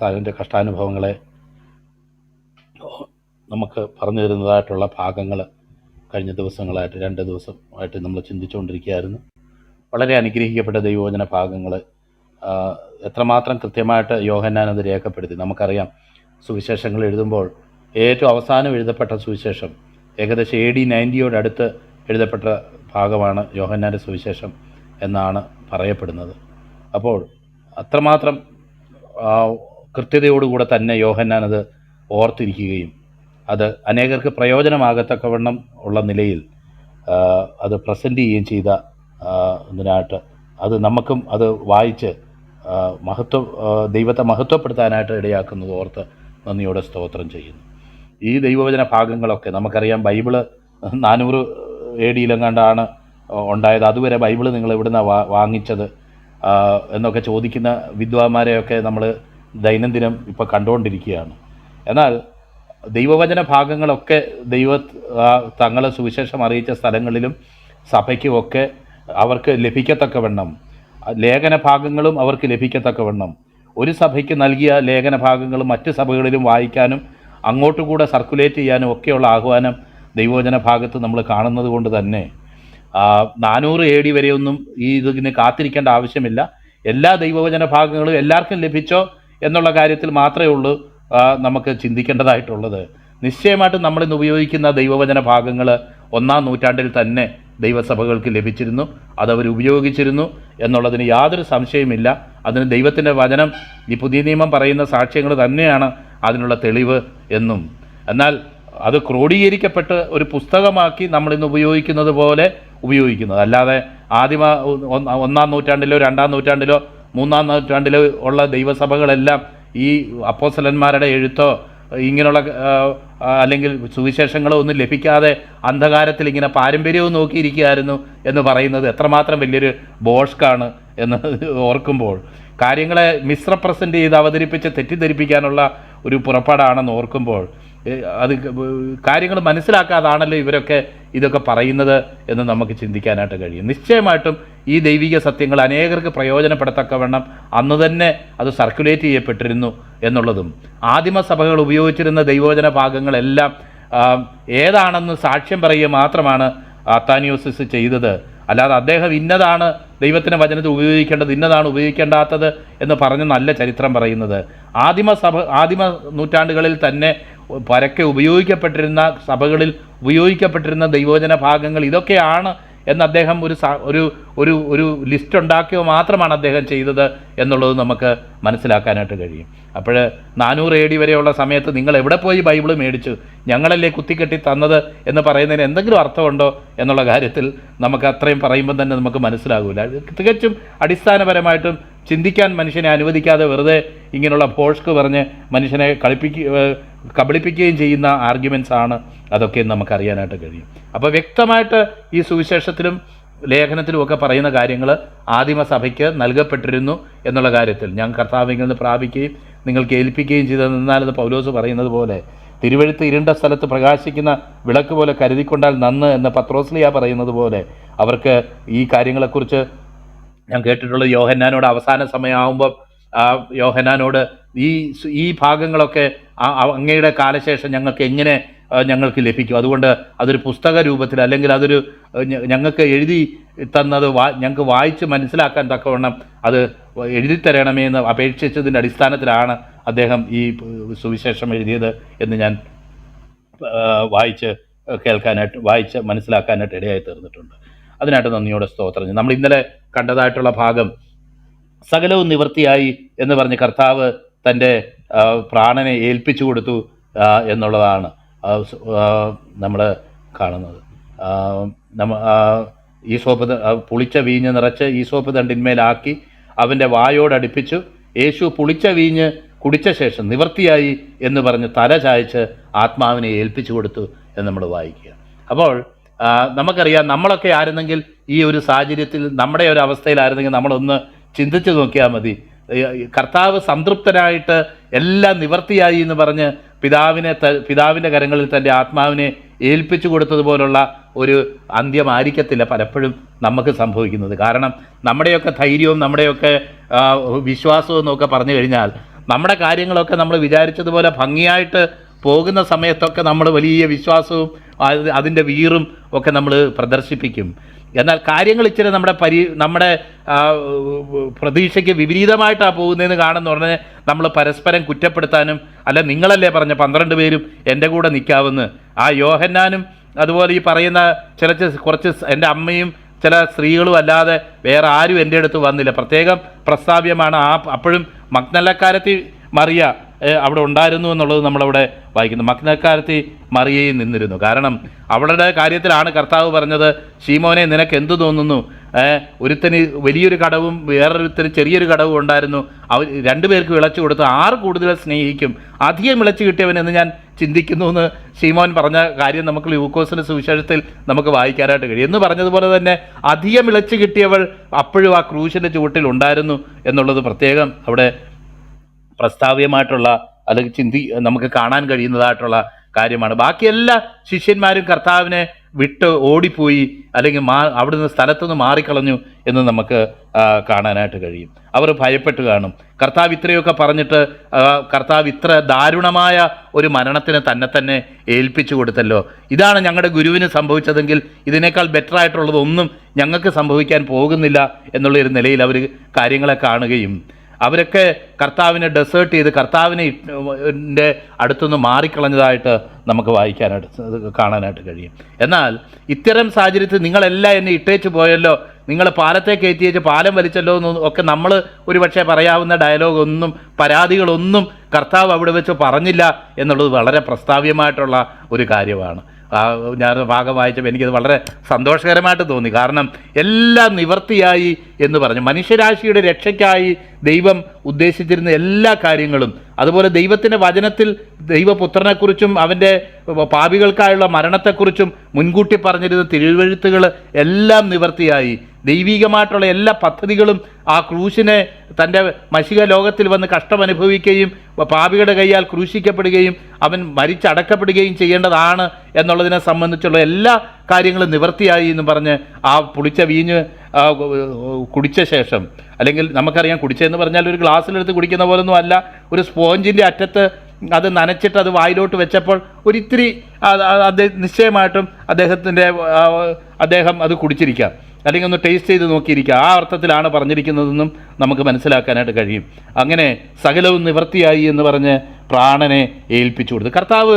കർത്താവിന്റെ കഷ്ടാനുഭവങ്ങളെ നമുക്ക് പറഞ്ഞു തരുന്നതായിട്ടുള്ള ഭാഗങ്ങൾ കഴിഞ്ഞ ദിവസങ്ങളായിട്ട് രണ്ട് ദിവസമായിട്ട് നമ്മൾ ചിന്തിച്ചുകൊണ്ടിരിക്കുകയായിരുന്നു. വളരെ അനുഗ്രഹിക്കപ്പെട്ട ദൈവവചന ഭാഗങ്ങൾ എത്രമാത്രം കൃത്യമായിട്ട് യോഹന്നാൻ അത് രേഖപ്പെടുത്തി. നമുക്കറിയാം സുവിശേഷങ്ങൾ എഴുതുമ്പോൾ ഏറ്റവും അവസാനം എഴുതപ്പെട്ട സുവിശേഷം ഏകദേശം എ ഡി നയന്റിയോടടുത്ത് എഴുതപ്പെട്ട ഭാഗമാണ് യോഹന്നാന്റെ സുവിശേഷം എന്നാണ് പറയപ്പെടുന്നത്. അപ്പോൾ അത്രമാത്രം കൃത്യതയോടുകൂടെ തന്നെ യോഹന്നാൻ അത് ഓർത്തിരിക്കുകയും അത് അനേകർക്ക് പ്രയോജനമാകത്തക്കവണ്ണം ഉള്ള നിലയിൽ അത് പ്രസന്റ് ചെയ്യുകയും ചെയ്ത ഇതിനായിട്ട് അത് നമുക്കും അത് വായിച്ച് മഹത്വ ദൈവത്തെ മഹത്വപ്പെടുത്താനായിട്ട് ഇടയാക്കുന്നത് ഓർത്ത് നന്ദിയോടെ സ്തോത്രം ചെയ്യുന്നു. ഈ ദൈവവചന ഭാഗങ്ങളൊക്കെ നമുക്കറിയാം ബൈബിൾ നാനൂറ് എ ഡിയിലെങ്ങാണ്ടാണ് ഉണ്ടായത്. അതുവരെ ബൈബിൾ നിങ്ങൾ എവിടുന്ന വാങ്ങിച്ചത്? എന്നൊക്കെ ചോദിക്കുന്ന വിദ്വാന്മാരെയൊക്കെ നമ്മൾ ദൈനംദിനം ഇപ്പോൾ കണ്ടുകൊണ്ടിരിക്കുകയാണ്. എന്നാൽ ദൈവവചന ഭാഗങ്ങളൊക്കെ ദൈവ തങ്ങളെ സുവിശേഷം അറിയിച്ച സ്ഥലങ്ങളിലും സഭയ്ക്കുമൊക്കെ അവർക്ക് ലഭിക്കത്തക്കവണ്ണം ലേഖന ഭാഗങ്ങളും അവർക്ക് ലഭിക്കത്തക്കവണ്ണം ഒരു സഭയ്ക്ക് നൽകിയ ലേഖന ഭാഗങ്ങൾ മറ്റ് സഭകളിലും വായിക്കാനും അങ്ങോട്ട് കൂടെ സർക്കുലേറ്റ് ചെയ്യാനും ഒക്കെയുള്ള ആഹ്വാനം ദൈവവചന ഭാഗത്ത് നമ്മൾ കാണുന്നത് കൊണ്ട് തന്നെ. നാനൂറ് എ ഡി വരെയൊന്നും ഈ ഇതിന് കാത്തിരിക്കേണ്ട ആവശ്യമില്ല. എല്ലാ ദൈവവചന ഭാഗങ്ങളും എല്ലാവർക്കും ലഭിച്ചോ എന്നുള്ള കാര്യത്തിൽ മാത്രമേ ഉള്ളൂ നമുക്ക് ചിന്തിക്കേണ്ടതായിട്ടുള്ളത്. നിശ്ചയമായിട്ടും നമ്മളിന്ന് ഉപയോഗിക്കുന്ന ദൈവവചന ഭാഗങ്ങൾ ഒന്നാം നൂറ്റാണ്ടിൽ തന്നെ ദൈവസഭകൾക്ക് ലഭിച്ചിരുന്നു അതവർ ഉപയോഗിച്ചിരുന്നു എന്നുള്ളതിന് യാതൊരു സംശയമില്ല അതിന് ദൈവത്തിന്റെ വചനം ഈ പുതിയ നിയമം പറയുന്ന സാക്ഷ്യങ്ങൾ തന്നെയാണ് അതിനുള്ള തെളിവ് എന്നും. എന്നാൽ അത് ക്രോഡീകരിക്കപ്പെട്ട് ഒരു പുസ്തകമാക്കി നമ്മളിന്ന് ഉപയോഗിക്കുന്നത് പോലെ ഉപയോഗിക്കുന്നത്. അല്ലാതെ ആദിമ ഒന്നാം നൂറ്റാണ്ടിലോ രണ്ടാം നൂറ്റാണ്ടിലോ മൂന്നാം നൂറ്റാണ്ടിൽ ഉള്ള ദൈവസഭകളെല്ലാം ഈ അപ്പോസലന്മാരുടെ എഴുത്തോ ഇങ്ങനെയുള്ള അല്ലെങ്കിൽ സുവിശേഷങ്ങളോ ഒന്നും ലഭിക്കാതെ അന്ധകാരത്തിൽ ഇങ്ങനെ പാരമ്പര്യവും നോക്കിയിരിക്കുകയായിരുന്നു എന്ന് പറയുന്നത് എത്രമാത്രം വലിയൊരു ബോഷ്കാണ് എന്ന് ഓർക്കുമ്പോൾ. കാര്യങ്ങളെ മിസ്റെപ്രസെന്റ് ചെയ്ത് അവതരിപ്പിച്ച് തെറ്റിദ്ധരിപ്പിക്കാനുള്ള ഒരു പുറപ്പാടാണെന്ന് ഓർക്കുമ്പോൾ അത് കാര്യങ്ങൾ മനസ്സിലാക്കാതാണല്ലോ ഇവരൊക്കെ ഇതൊക്കെ പറയുന്നത് എന്ന് നമുക്ക് ചിന്തിക്കാനായിട്ട് കഴിയും. നിശ്ചയമായിട്ടും ഈ ദൈവിക സത്യങ്ങൾ അനേകർക്ക് പ്രയോജനപ്പെടത്തക്കവണ്ണം അന്ന് തന്നെ അത് സർക്കുലേറ്റ് ചെയ്യപ്പെട്ടിരുന്നു എന്നുള്ളതും ആദിമസഭകൾ ഉപയോഗിച്ചിരുന്ന ദൈവോചന ഭാഗങ്ങളെല്ലാം ഏതാണെന്ന് സാക്ഷ്യം പറയുക മാത്രമാണ് അത്താനിയോസിസ് ചെയ്തത്. അല്ലാതെ അദ്ദേഹം ഇന്നതാണ് ദൈവത്തിന്റെ വചനത്തിൽ ഉപയോഗിക്കേണ്ടത് ഇന്നതാണ് ഉപയോഗിക്കേണ്ടാത്തത് എന്ന് പറഞ്ഞ് നല്ല ചരിത്രം പറയുന്നത്. ആദിമ സഭ ആദിമ നൂറ്റാണ്ടുകളിൽ തന്നെ പരക്കെ ഉപയോഗിക്കപ്പെട്ടിരുന്ന സഭകളിൽ ഉപയോഗിക്കപ്പെട്ടിരുന്ന ദൈവോചന ഭാഗങ്ങൾ ഇതൊക്കെയാണ് എന്ന് അദ്ദേഹം ഒരു ഒരു ഒരു ഒരു ലിസ്റ്റ് ഉണ്ടാക്കിയോ മാത്രമാണ് അദ്ദേഹം ചെയ്തത് എന്നുള്ളത് നമുക്ക് മനസ്സിലാക്കാനായിട്ട് കഴിയും. അപ്പോൾ നാനൂറ് ഏടി വരെയുള്ള സമയത്ത് നിങ്ങൾ എവിടെ പോയി ബൈബിൾ മേടിച്ചു? ഞങ്ങളല്ലേ കുത്തിക്കെട്ടി തന്നത് എന്ന് പറയുന്നതിന് എന്തെങ്കിലും അർത്ഥമുണ്ടോ എന്നുള്ള കാര്യത്തിൽ നമുക്ക് അത്രയും പറയുമ്പോൾ തന്നെ നമുക്ക് മനസ്സിലാകില്ല തികച്ചും അടിസ്ഥാനപരമായിട്ടും ചിന്തിക്കാൻ മനുഷ്യനെ അനുവദിക്കാതെ വെറുതെ ഇങ്ങനെയുള്ള ഫോഴ്സ്ക്ക് പറഞ്ഞ് മനുഷ്യനെ കളിപ്പിക്കുക കബളിപ്പിക്കുകയും ചെയ്യുന്ന ആർഗ്യുമെൻസ് ആണ് അതൊക്കെ നമുക്കറിയാനായിട്ട് കഴിയും. അപ്പോൾ വ്യക്തമായിട്ട് ഈ സുവിശേഷത്തിലും ലേഖനത്തിലും ഒക്കെ പറയുന്ന കാര്യങ്ങൾ ആദിമസഭയ്ക്ക് നൽകപ്പെട്ടിരുന്നു എന്നുള്ള കാര്യത്തിൽ ഞാൻ കർത്താവിൽ നിന്ന് പ്രാപിക്കുകയും നിങ്ങൾക്ക് ഏൽപ്പിക്കുകയും ചെയ്തതെന്നാലെന്ന് പൗലോസ് പറയുന്നത് പോലെ തിരുവഴുത്ത് ഇരുണ്ട സ്ഥലത്ത് പ്രകാശിക്കുന്ന വിളക്ക് പോലെ കരുതിക്കൊണ്ടാൽ നന്ന് എന്ന് പത്രോസ്ലിയ പറയുന്നത് പോലെ അവർക്ക് ഈ കാര്യങ്ങളെക്കുറിച്ച് ഞാൻ കേട്ടിട്ടുള്ളത് യോഹന്നാനോട് അവസാന സമയമാകുമ്പോൾ ആ യോഹന്നാനോട് ഈ ഈ ഭാഗങ്ങളൊക്കെ അങ്ങയുടെ കാലശേഷം ഞങ്ങൾക്ക് എങ്ങനെ ഞങ്ങൾക്ക് ലഭിക്കും? അതുകൊണ്ട് അതൊരു പുസ്തക രൂപത്തിൽ അല്ലെങ്കിൽ അതൊരു ഞങ്ങൾക്ക് എഴുതി തന്നത് വാ ഞങ്ങൾക്ക് വായിച്ച് മനസ്സിലാക്കാൻ തക്കവണ്ണം അത് എഴുതി തരണമേ എന്ന് അപേക്ഷിച്ചതിന്റെ അടിസ്ഥാനത്തിലാണ് അദ്ദേഹം ഈ സുവിശേഷം എഴുതിയത് എന്ന് ഞാൻ വായിച്ച് കേൾക്കാനായിട്ട് വായിച്ച് മനസ്സിലാക്കാനായിട്ട് ഇടയായി തീർന്നിട്ടുണ്ട്. അതിനായിട്ട് നന്ദിയോടെ സ്തോത്രം നമ്മൾ ഇന്നലെ കണ്ടതായിട്ടുള്ള ഭാഗം സകലവും നിവൃത്തിയായി എന്ന് പറഞ്ഞ് കർത്താവ് തന്റെ പ്രാണനെ ഏൽപ്പിച്ചു കൊടുത്തു എന്നുള്ളതാണ് നമ്മൾ കാണുന്നത്. നമ്മ ഈ സോപ്പ് പുളിച്ച വീഞ്ഞ് നിറച്ച് ഈ സോപ്പ് തണ്ടിന്മേലാക്കി അവന്റെ വായോടടുപ്പിച്ചു യേശു പുളിച്ച വീഞ്ഞ് കുടിച്ച ശേഷം നിവൃത്തിയായി എന്ന് പറഞ്ഞ് തല ചായച്ച് ആത്മാവിനെ ഏൽപ്പിച്ചു കൊടുത്തു എന്ന് നമ്മൾ വായിക്കുക. അപ്പോൾ നമുക്കറിയാം നമ്മളൊക്കെ ആയിരുന്നെങ്കിൽ ഈ ഒരു സാഹചര്യത്തിൽ നമ്മുടെ ഒരു അവസ്ഥയിലായിരുന്നെങ്കിൽ നമ്മളൊന്ന് ചിന്തിച്ചു നോക്കിയാൽ മതി. കർത്താവ് സംതൃപ്തനായിട്ട് എല്ലാം നിവർത്തിയായി എന്ന് പറഞ്ഞ് പിതാവിനെ പിതാവിന്റെ കരങ്ങളിൽ തന്റെ ആത്മാവിനെ ഏൽപ്പിച്ചു കൊടുത്തതുപോലുള്ള ഒരു അന്ത്യമായിരിക്കത്തില്ല പലപ്പോഴും നമുക്ക് സംഭവിക്കുന്നത്. കാരണം നമ്മുടെയൊക്കെ ധൈര്യവും നമ്മുടെയൊക്കെ വിശ്വാസവും എന്നൊക്കെ പറഞ്ഞു കഴിഞ്ഞാൽ നമ്മുടെ കാര്യങ്ങളൊക്കെ നമ്മൾ വിചാരിച്ചതുപോലെ ഭംഗിയായിട്ട് പോകുന്ന സമയത്തൊക്കെ നമ്മൾ വലിയ വിശ്വാസവും അത് അതിന്റെ വീറും ഒക്കെ നമ്മൾ പ്രദർശിപ്പിക്കും. എന്നാൽ കാര്യങ്ങൾ ഇച്ചിരി നമ്മുടെ പരി നമ്മുടെ പ്രതീക്ഷയ്ക്ക് വിപരീതമായിട്ടാണ് പോകുന്നതെന്ന് കാണുന്ന ഉടനെ നമ്മൾ പരസ്പരം കുറ്റപ്പെടുത്താനും അല്ല നിങ്ങളല്ലേ പറഞ്ഞ പന്ത്രണ്ട് പേരും എന്റെ കൂടെ നിൽക്കാവുന്ന ആ യോഹന്നാനും അതുപോലെ ഈ പറയുന്ന ചില കുറച്ച് എന്റെ അമ്മയും ചില സ്ത്രീകളും അല്ലാതെ വേറെ ആരും എന്റെ അടുത്ത് വന്നില്ല. പ്രത്യേകം പ്രസ്താവ്യമാണ് ആ അപ്പോഴും മഗ്നലക്കാരത്തി മറിയ അവിടെ ഉണ്ടായിരുന്നു എന്നുള്ളത് നമ്മളവിടെ വായിക്കുന്നു. മഗ്നക്കാരത്തി മറിയയിൽ നിന്നിരുന്നു. കാരണം അവളുടെ കാര്യത്തിലാണ് കർത്താവ് പറഞ്ഞത് ഷീമോനെ നിനക്ക് എന്തു തോന്നുന്നു ഒരുത്തന് വലിയൊരു കടവും വേറൊരുത്തന് ചെറിയൊരു കടവും ഉണ്ടായിരുന്നു. അവർ രണ്ടുപേർക്ക് വിളച്ചു കൊടുത്ത് ആറ് കൂടുതൽ സ്നേഹിക്കും. അധികം വിളച്ചു കിട്ടിയവനെന്ന് ഞാൻ ചിന്തിക്കുന്നു എന്ന് ഷീമോൻ പറഞ്ഞ കാര്യം നമുക്ക് ലൂക്കോസിന്റെ സുവിശേഷത്തിൽ നമുക്ക് വായിക്കാനായിട്ട് കഴിയും. എന്ന് പറഞ്ഞതുപോലെ തന്നെ അധികം വിളച്ചു കിട്ടിയവൾ അപ്പോഴും ആ ക്രൂശിന്റെ ചുവട്ടിൽ ഉണ്ടായിരുന്നു എന്നുള്ളത് പ്രത്യേകം അവിടെ പ്രസ്താവ്യമായിട്ടുള്ള അല്ലെങ്കിൽ ചിന്തി നമുക്ക് കാണാൻ കഴിയുന്നതായിട്ടുള്ള കാര്യമാണ്. ബാക്കി എല്ലാ ശിഷ്യന്മാരും കർത്താവിനെ വിട്ട് ഓടിപ്പോയി അല്ലെങ്കിൽ മാ അവിടുന്ന് സ്ഥലത്തുനിന്ന് മാറിക്കളഞ്ഞു എന്ന് നമുക്ക് കാണാനായിട്ട് കഴിയും. അവർ ഭയപ്പെട്ട് കാണും. കർത്താവ് ഇത്രയൊക്കെ പറഞ്ഞിട്ട് കർത്താവ് ഇത്ര ദാരുണമായ ഒരു മരണത്തിന് തന്നെ തന്നെ ഏൽപ്പിച്ചു കൊടുത്തല്ലോ. ഇതാണ് ഞങ്ങളുടെ ഗുരുവിന് സംഭവിച്ചതെങ്കിൽ ഇതിനേക്കാൾ ബെറ്റർ ആയിട്ടുള്ളതൊന്നും ഞങ്ങൾക്ക് സംഭവിക്കാൻ പോകുന്നില്ല എന്നുള്ള ഒരു നിലയിൽ അവർ കാര്യങ്ങളെ കാണുകയും അവരൊക്കെ കർത്താവിനെ ഡെസേർട്ട് ചെയ്ത് കർത്താവിനെ അടുത്തുനിന്ന് മാറിക്കളഞ്ഞതായിട്ട് നമുക്ക് വായിക്കാനായിട്ട് കാണാനായിട്ട് കഴിയും. എന്നാൽ ഇത്തരം സാഹചര്യത്തിൽ നിങ്ങളെല്ലാം എന്നെ ഇട്ടേച്ച് പോയല്ലോ നിങ്ങൾ പാലത്തെ കയറ്റിയേച്ച് പാലം വലിച്ചല്ലോ എന്ന് ഒക്കെ നമ്മൾ ഒരുപക്ഷെ പറയാവുന്ന ഡയലോഗൊന്നും പരാതികളൊന്നും കർത്താവ് അവിടെ വെച്ച് പറഞ്ഞില്ല എന്നുള്ളത് വളരെ പ്രസ്താവ്യമായിട്ടുള്ള ഒരു കാര്യമാണ്. ഞാൻ ഭാഗം വായിച്ചപ്പോൾ എനിക്കത് വളരെ സന്തോഷകരമായിട്ട് തോന്നി. കാരണം എല്ലാം നിവർത്തിയായി എന്ന് പറഞ്ഞു. മനുഷ്യരാശിയുടെ രക്ഷയ്ക്കായി ദൈവം ഉദ്ദേശിച്ചിരുന്ന എല്ലാ കാര്യങ്ങളും. അതുപോലെ ദൈവത്തിന്റെ വചനത്തിൽ ദൈവപുത്രനെക്കുറിച്ചും അവന്റെ പാപികൾക്കായുള്ള മരണത്തെക്കുറിച്ചും മുൻകൂട്ടി പറഞ്ഞിരുന്ന തിരുവഴുത്തുകൾ എല്ലാം നിവർത്തിയായി. ദൈവികമായിട്ടുള്ള എല്ലാ പദ്ധതികളും ആ ക്രൂശിനെ തന്റെ മഷിക ലോകത്തിൽ വന്ന് കഷ്ടമനുഭവിക്കുകയും പാപികളുടെ കൈയാൽ ക്രൂശിക്കപ്പെടുകയും അവൻ മരിച്ചടക്കപ്പെടുകയും ചെയ്യേണ്ടതാണ് എന്നുള്ളതിനെ സംബന്ധിച്ചുള്ള എല്ലാ കാര്യങ്ങളും നിവർത്തിയായി എന്ന് പറഞ്ഞ് ആ പുളിച്ച വീഞ്ഞ് കുടിച്ച ശേഷം അല്ലെങ്കിൽ നമുക്കറിയാം കുടിച്ചതെന്ന് പറഞ്ഞാൽ ഒരു ഗ്ലാസ്സിലെടുത്ത് കുടിക്കുന്ന പോലൊന്നും അല്ല. ഒരു സ്പോഞ്ചിന്റെ അറ്റത്ത് അത് നനച്ചിട്ട് അത് വായിലോട്ട് വെച്ചപ്പോൾ ഒരിത്തിരി അദ്ദേഹം നിശ്ചയമായിട്ടും അദ്ദേഹത്തിന്റെ അദ്ദേഹം അത് കുടിച്ചിരിക്കാം. അല്ലെങ്കിൽ ഒന്ന് ടേസ്റ്റ് ചെയ്ത് നോക്കിയിരിക്കുക. ആ അർത്ഥത്തിലാണ് പറഞ്ഞിരിക്കുന്നതെന്നും നമുക്ക് മനസ്സിലാക്കാനായിട്ട് കഴിയും. അങ്ങനെ സകലവും നിവൃത്തിയായി എന്ന് പറഞ്ഞ് പ്രാണനെ ഏൽപ്പിച്ചു കൊടുത്തു. കർത്താവ്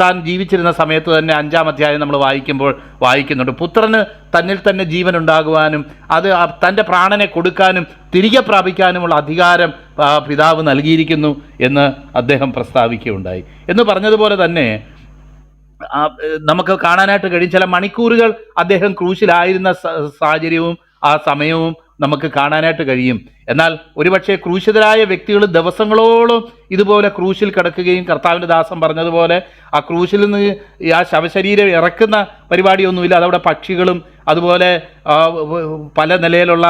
താൻ ജീവിച്ചിരുന്ന സമയത്ത് തന്നെ അഞ്ചാം അധ്യായം നമ്മൾ വായിക്കുമ്പോൾ വായിക്കുന്നുണ്ട്. പുത്രന് തന്നിൽ തന്നെ ജീവൻ ഉണ്ടാകുവാനും അത് തന്റെ പ്രാണനെ കൊടുക്കാനും തിരികെ പ്രാപിക്കാനുമുള്ള അധികാരം പിതാവ് നൽകിയിരിക്കുന്നു എന്ന് അദ്ദേഹം പ്രസ്താവിക്കുകയുണ്ടായി. എന്ന് പറഞ്ഞതുപോലെ തന്നെ നമുക്ക് കാണാനായിട്ട് കഴിയും. ചില മണിക്കൂറുകൾ അദ്ദേഹം ക്രൂശിലായിരുന്ന സാഹചര്യവും ആ സമയവും നമുക്ക് കാണാനായിട്ട് കഴിയും. എന്നാൽ ഒരുപക്ഷെ ക്രൂശിതരായ വ്യക്തികൾ ദിവസങ്ങളോളം ഇതുപോലെ ക്രൂശിൽ കിടക്കുകയും കർത്താവിന്റെ ദാസം പറഞ്ഞതുപോലെ ആ ക്രൂശിൽ നിന്ന് ആ ശവശരീരം ഇറക്കുന്ന പരിപാടിയൊന്നുമില്ല. അതവിടെ പക്ഷികളും അതുപോലെ പല നിലയിലുള്ള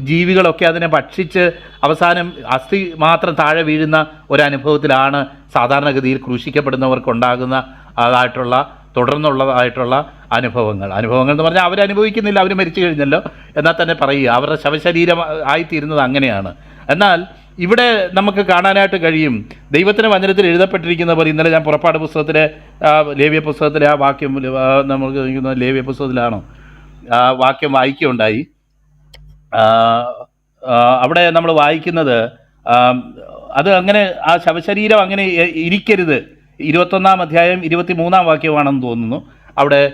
ജീവികളൊക്കെ അതിനെ ഭക്ഷിച്ച് അവസാനം അസ്ഥി മാത്രം താഴെ വീഴുന്ന ഒരനുഭവത്തിലാണ് സാധാരണഗതിയിൽ ക്രൂശിക്കപ്പെടുന്നവർക്കുണ്ടാകുന്ന അതായിട്ടുള്ള തുടർന്നുള്ളതായിട്ടുള്ള അനുഭവങ്ങൾ. അനുഭവങ്ങൾ എന്ന് പറഞ്ഞാൽ അവരനുഭവിക്കുന്നില്ല അവർ മരിച്ചു കഴിഞ്ഞല്ലോ എന്നാൽ തന്നെ പറയുക. അവരുടെ ശവശരീരം ആയിത്തീരുന്നത് അങ്ങനെയാണ്. എന്നാൽ ഇവിടെ നമുക്ക് കാണാനായിട്ട് കഴിയും. ദൈവത്തിന്റെ വചനത്തിൽ എഴുതപ്പെട്ടിരിക്കുന്ന പോലെ ഇന്നലെ ഞാൻ പുറപ്പാട് പുസ്തകത്തിലെ ലേവ്യ പുസ്തകത്തിലെ ആ വാക്യം നമുക്ക് ലേവ്യ പുസ്തകത്തിലാണോ? ആ വാക്യം വായിക്കുകയുണ്ടായി. അവിടെ നമ്മൾ വായിക്കുന്നത് അത് അങ്ങനെ ആ ശവശരീരം അങ്ങനെ ഇരിക്കരുത്. ഇരുപത്തൊന്നാം അധ്യായം ഇരുപത്തി മൂന്നാം വാക്യമാണെന്ന് തോന്നുന്നു. അവിടെ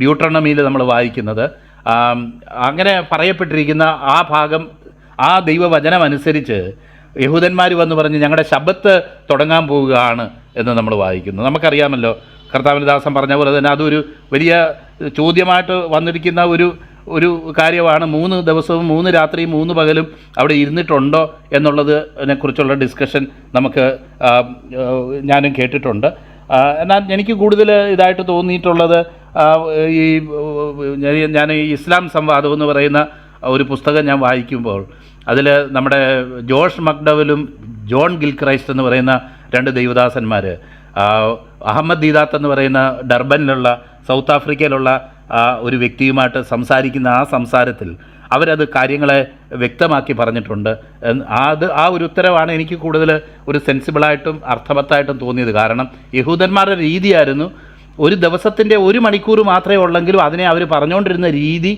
ഡ്യൂട്രണമിയിൽ നമ്മൾ വായിക്കുന്നത്. അങ്ങനെ പറയപ്പെട്ടിരിക്കുന്ന ആ ഭാഗം ആ ദൈവവചനം അനുസരിച്ച് യഹൂദന്മാർ വന്ന് പറഞ്ഞ് ഞങ്ങളുടെ ശബത്ത് തുടങ്ങാൻ പോവുകയാണ് എന്ന് നമ്മൾ വായിക്കുന്നു. നമുക്കറിയാമല്ലോ കർത്താവിന് ദാസം പറഞ്ഞ പോലെ തന്നെ അതൊരു വലിയ ചോദ്യമായിട്ട് വന്നിരിക്കുന്ന ഒരു ഒരു കാര്യമാണ് മൂന്ന് ദിവസവും മൂന്ന് രാത്രിയും മൂന്ന് പകലും അവിടെ ഇരുന്നിട്ടുണ്ടോ എന്നുള്ളതിനെ കുറിച്ചുള്ള ഡിസ്കഷൻ നമുക്ക് ഞാനും കേട്ടിട്ടുണ്ട്. എന്നാൽ എനിക്ക് കൂടുതൽ ഇതായിട്ട് തോന്നിയിട്ടുള്ളത് ഈ ഞാൻ- ഈ ഇസ്ലാം സംവാദം എന്ന് പറയുന്ന ഒരു പുസ്തകം ഞാൻ വായിക്കുമ്പോൾ അതിൽ നമ്മുടെ ജോഷ് മക്ഡവലും ജോൺ ഗിൽക്രൈസ്റ്റ് എന്ന് പറയുന്ന രണ്ട് ദൈവദാസന്മാർ അഹമ്മദ് ദീദാത്ത് എന്ന് പറയുന്ന ഡർബനിലുള്ള സൗത്ത് ആഫ്രിക്കയിലുള്ള ഒരു വ്യക്തിയുമായിട്ട് സംസാരിക്കുന്ന ആ സംസാരത്തിൽ അവരത് കാര്യങ്ങളെ വ്യക്തമാക്കി പറഞ്ഞിട്ടുണ്ട്. അത് ആ ഒരു ഉത്തരവാണ് എനിക്ക് കൂടുതൽ ഒരു സെൻസിബിളായിട്ടും അർത്ഥവത്തായിട്ടും തോന്നിയത്. കാരണം യഹൂദന്മാരുടെ രീതിയായിരുന്നു ഒരു ദിവസത്തിന്റെ ഒരു മണിക്കൂർ മാത്രമേ ഉള്ളെങ്കിലും അതിനെ അവർ പറഞ്ഞുകൊണ്ടിരുന്ന രീതി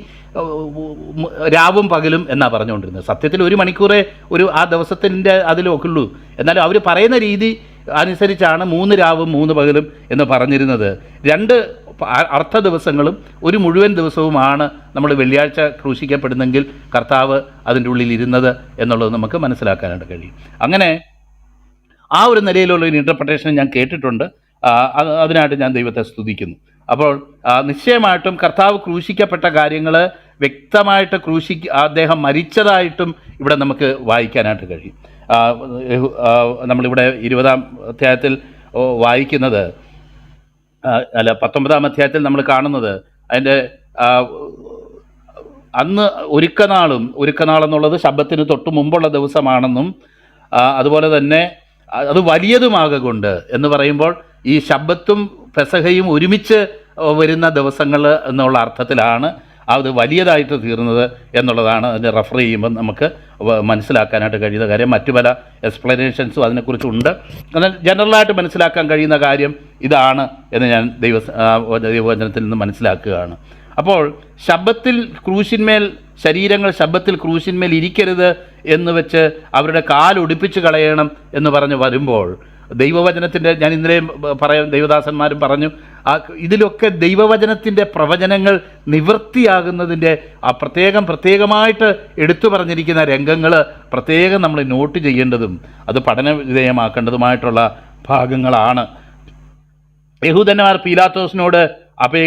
രാവും പകലും എന്നാണ് പറഞ്ഞുകൊണ്ടിരുന്നത്. സത്യത്തിൽ ഒരു മണിക്കൂറേ ഒരു ആ ദിവസത്തിന്റെ അതിലൊക്കെ ഉള്ളൂ എന്നാലും അവർ പറയുന്ന രീതി അനുസരിച്ചാണ് മൂന്ന് രാവും മൂന്ന് പകലും എന്ന് പറഞ്ഞിരുന്നത്. രണ്ട് അർത്ഥ ദിവസങ്ങളും ഒരു മുഴുവൻ ദിവസവുമാണ് നമ്മൾ വെള്ളിയാഴ്ച ക്രൂശിക്കപ്പെടുന്നെങ്കിൽ കർത്താവ് അതിന്റെ ഉള്ളിൽ ഇരുന്നത് എന്നുള്ളത് നമുക്ക് മനസ്സിലാക്കാനായിട്ട് കഴിയും. അങ്ങനെ ആ ഒരു നിലയിലുള്ള ഒരു ഇന്റർപ്രിട്ടേഷൻ ഞാൻ കേട്ടിട്ടുണ്ട്. അതിനായിട്ട് ഞാൻ ദൈവത്തെ സ്തുതിക്കുന്നു. അപ്പോൾ നിശ്ചയമായിട്ടും കർത്താവ് ക്രൂശിക്കപ്പെട്ട കാര്യങ്ങൾ വ്യക്തമായിട്ട് ക്രൂശി അദ്ദേഹം മരിച്ചതായിട്ടും ഇവിടെ നമുക്ക് വായിക്കാനായിട്ട് കഴിയും. നമ്മളിവിടെ ഇരുപതാം അധ്യായത്തിൽ വായിക്കുന്നത് അല്ല പത്തൊമ്പതാം അധ്യായത്തിൽ നമ്മൾ കാണുന്നത് അതിന്റെ അന്ന് ഒരുക്കനാളും ഒരുക്കനാളെന്നുള്ളത് ശബ്ദത്തിന് തൊട്ട് മുമ്പുള്ള ദിവസമാണെന്നും അതുപോലെ തന്നെ അത് വലിയതുമാകൊണ്ട് എന്ന് പറയുമ്പോൾ ഈ ശബ്ദത്തും പെസഹയും ഒരുമിച്ച് വരുന്ന ദിവസങ്ങൾ എന്നുള്ള അർത്ഥത്തിലാണ് അത് വലിയതായിട്ട് തീർന്നത് എന്നുള്ളതാണ് അതിനെ റെഫർ ചെയ്യുമ്പോൾ നമുക്ക് മനസ്സിലാക്കാനായിട്ട് കഴിയുന്ന കാര്യം. മറ്റു പല എക്സ്പ്ലനേഷൻസും അതിനെക്കുറിച്ചുണ്ട്. എന്നാൽ ജനറലായിട്ട് മനസ്സിലാക്കാൻ കഴിയുന്ന കാര്യം ഇതാണ് എന്ന് ഞാൻ ദൈവ ദൈവവചനത്തിൽ നിന്ന് മനസ്സിലാക്കുകയാണ്. അപ്പോൾ ശബ്ദത്തിൽ ക്രൂശിന്മേൽ ശരീരങ്ങൾ ശബ്ദത്തിൽ ക്രൂശിന്മേൽ ഇരിക്കരുത് എന്ന് വെച്ച് അവരുടെ കാലൊടിപ്പിച്ച് കളയണം എന്ന് പറഞ്ഞ് വരുമ്പോൾ ദൈവവചനത്തിന്റെ ഞാൻ ഇന്നലെയും പറയാം ദൈവദാസന്മാരും പറഞ്ഞു ആ ഇതിലൊക്കെ ദൈവവചനത്തിന്റെ പ്രവചനങ്ങൾ നിവൃത്തിയാകുന്നതിന്റെ ആ പ്രത്യേകം പ്രത്യേകമായിട്ട് എടുത്തു പറഞ്ഞിരിക്കുന്ന രംഗങ്ങൾ പ്രത്യേകം നമ്മൾ നോട്ട് ചെയ്യേണ്ടതും അത് പഠന വിധേയമാക്കേണ്ടതുമായിട്ടുള്ള ഭാഗങ്ങളാണ്. യഹൂദന്മാർ പീലാത്തോസിനോട് അപേ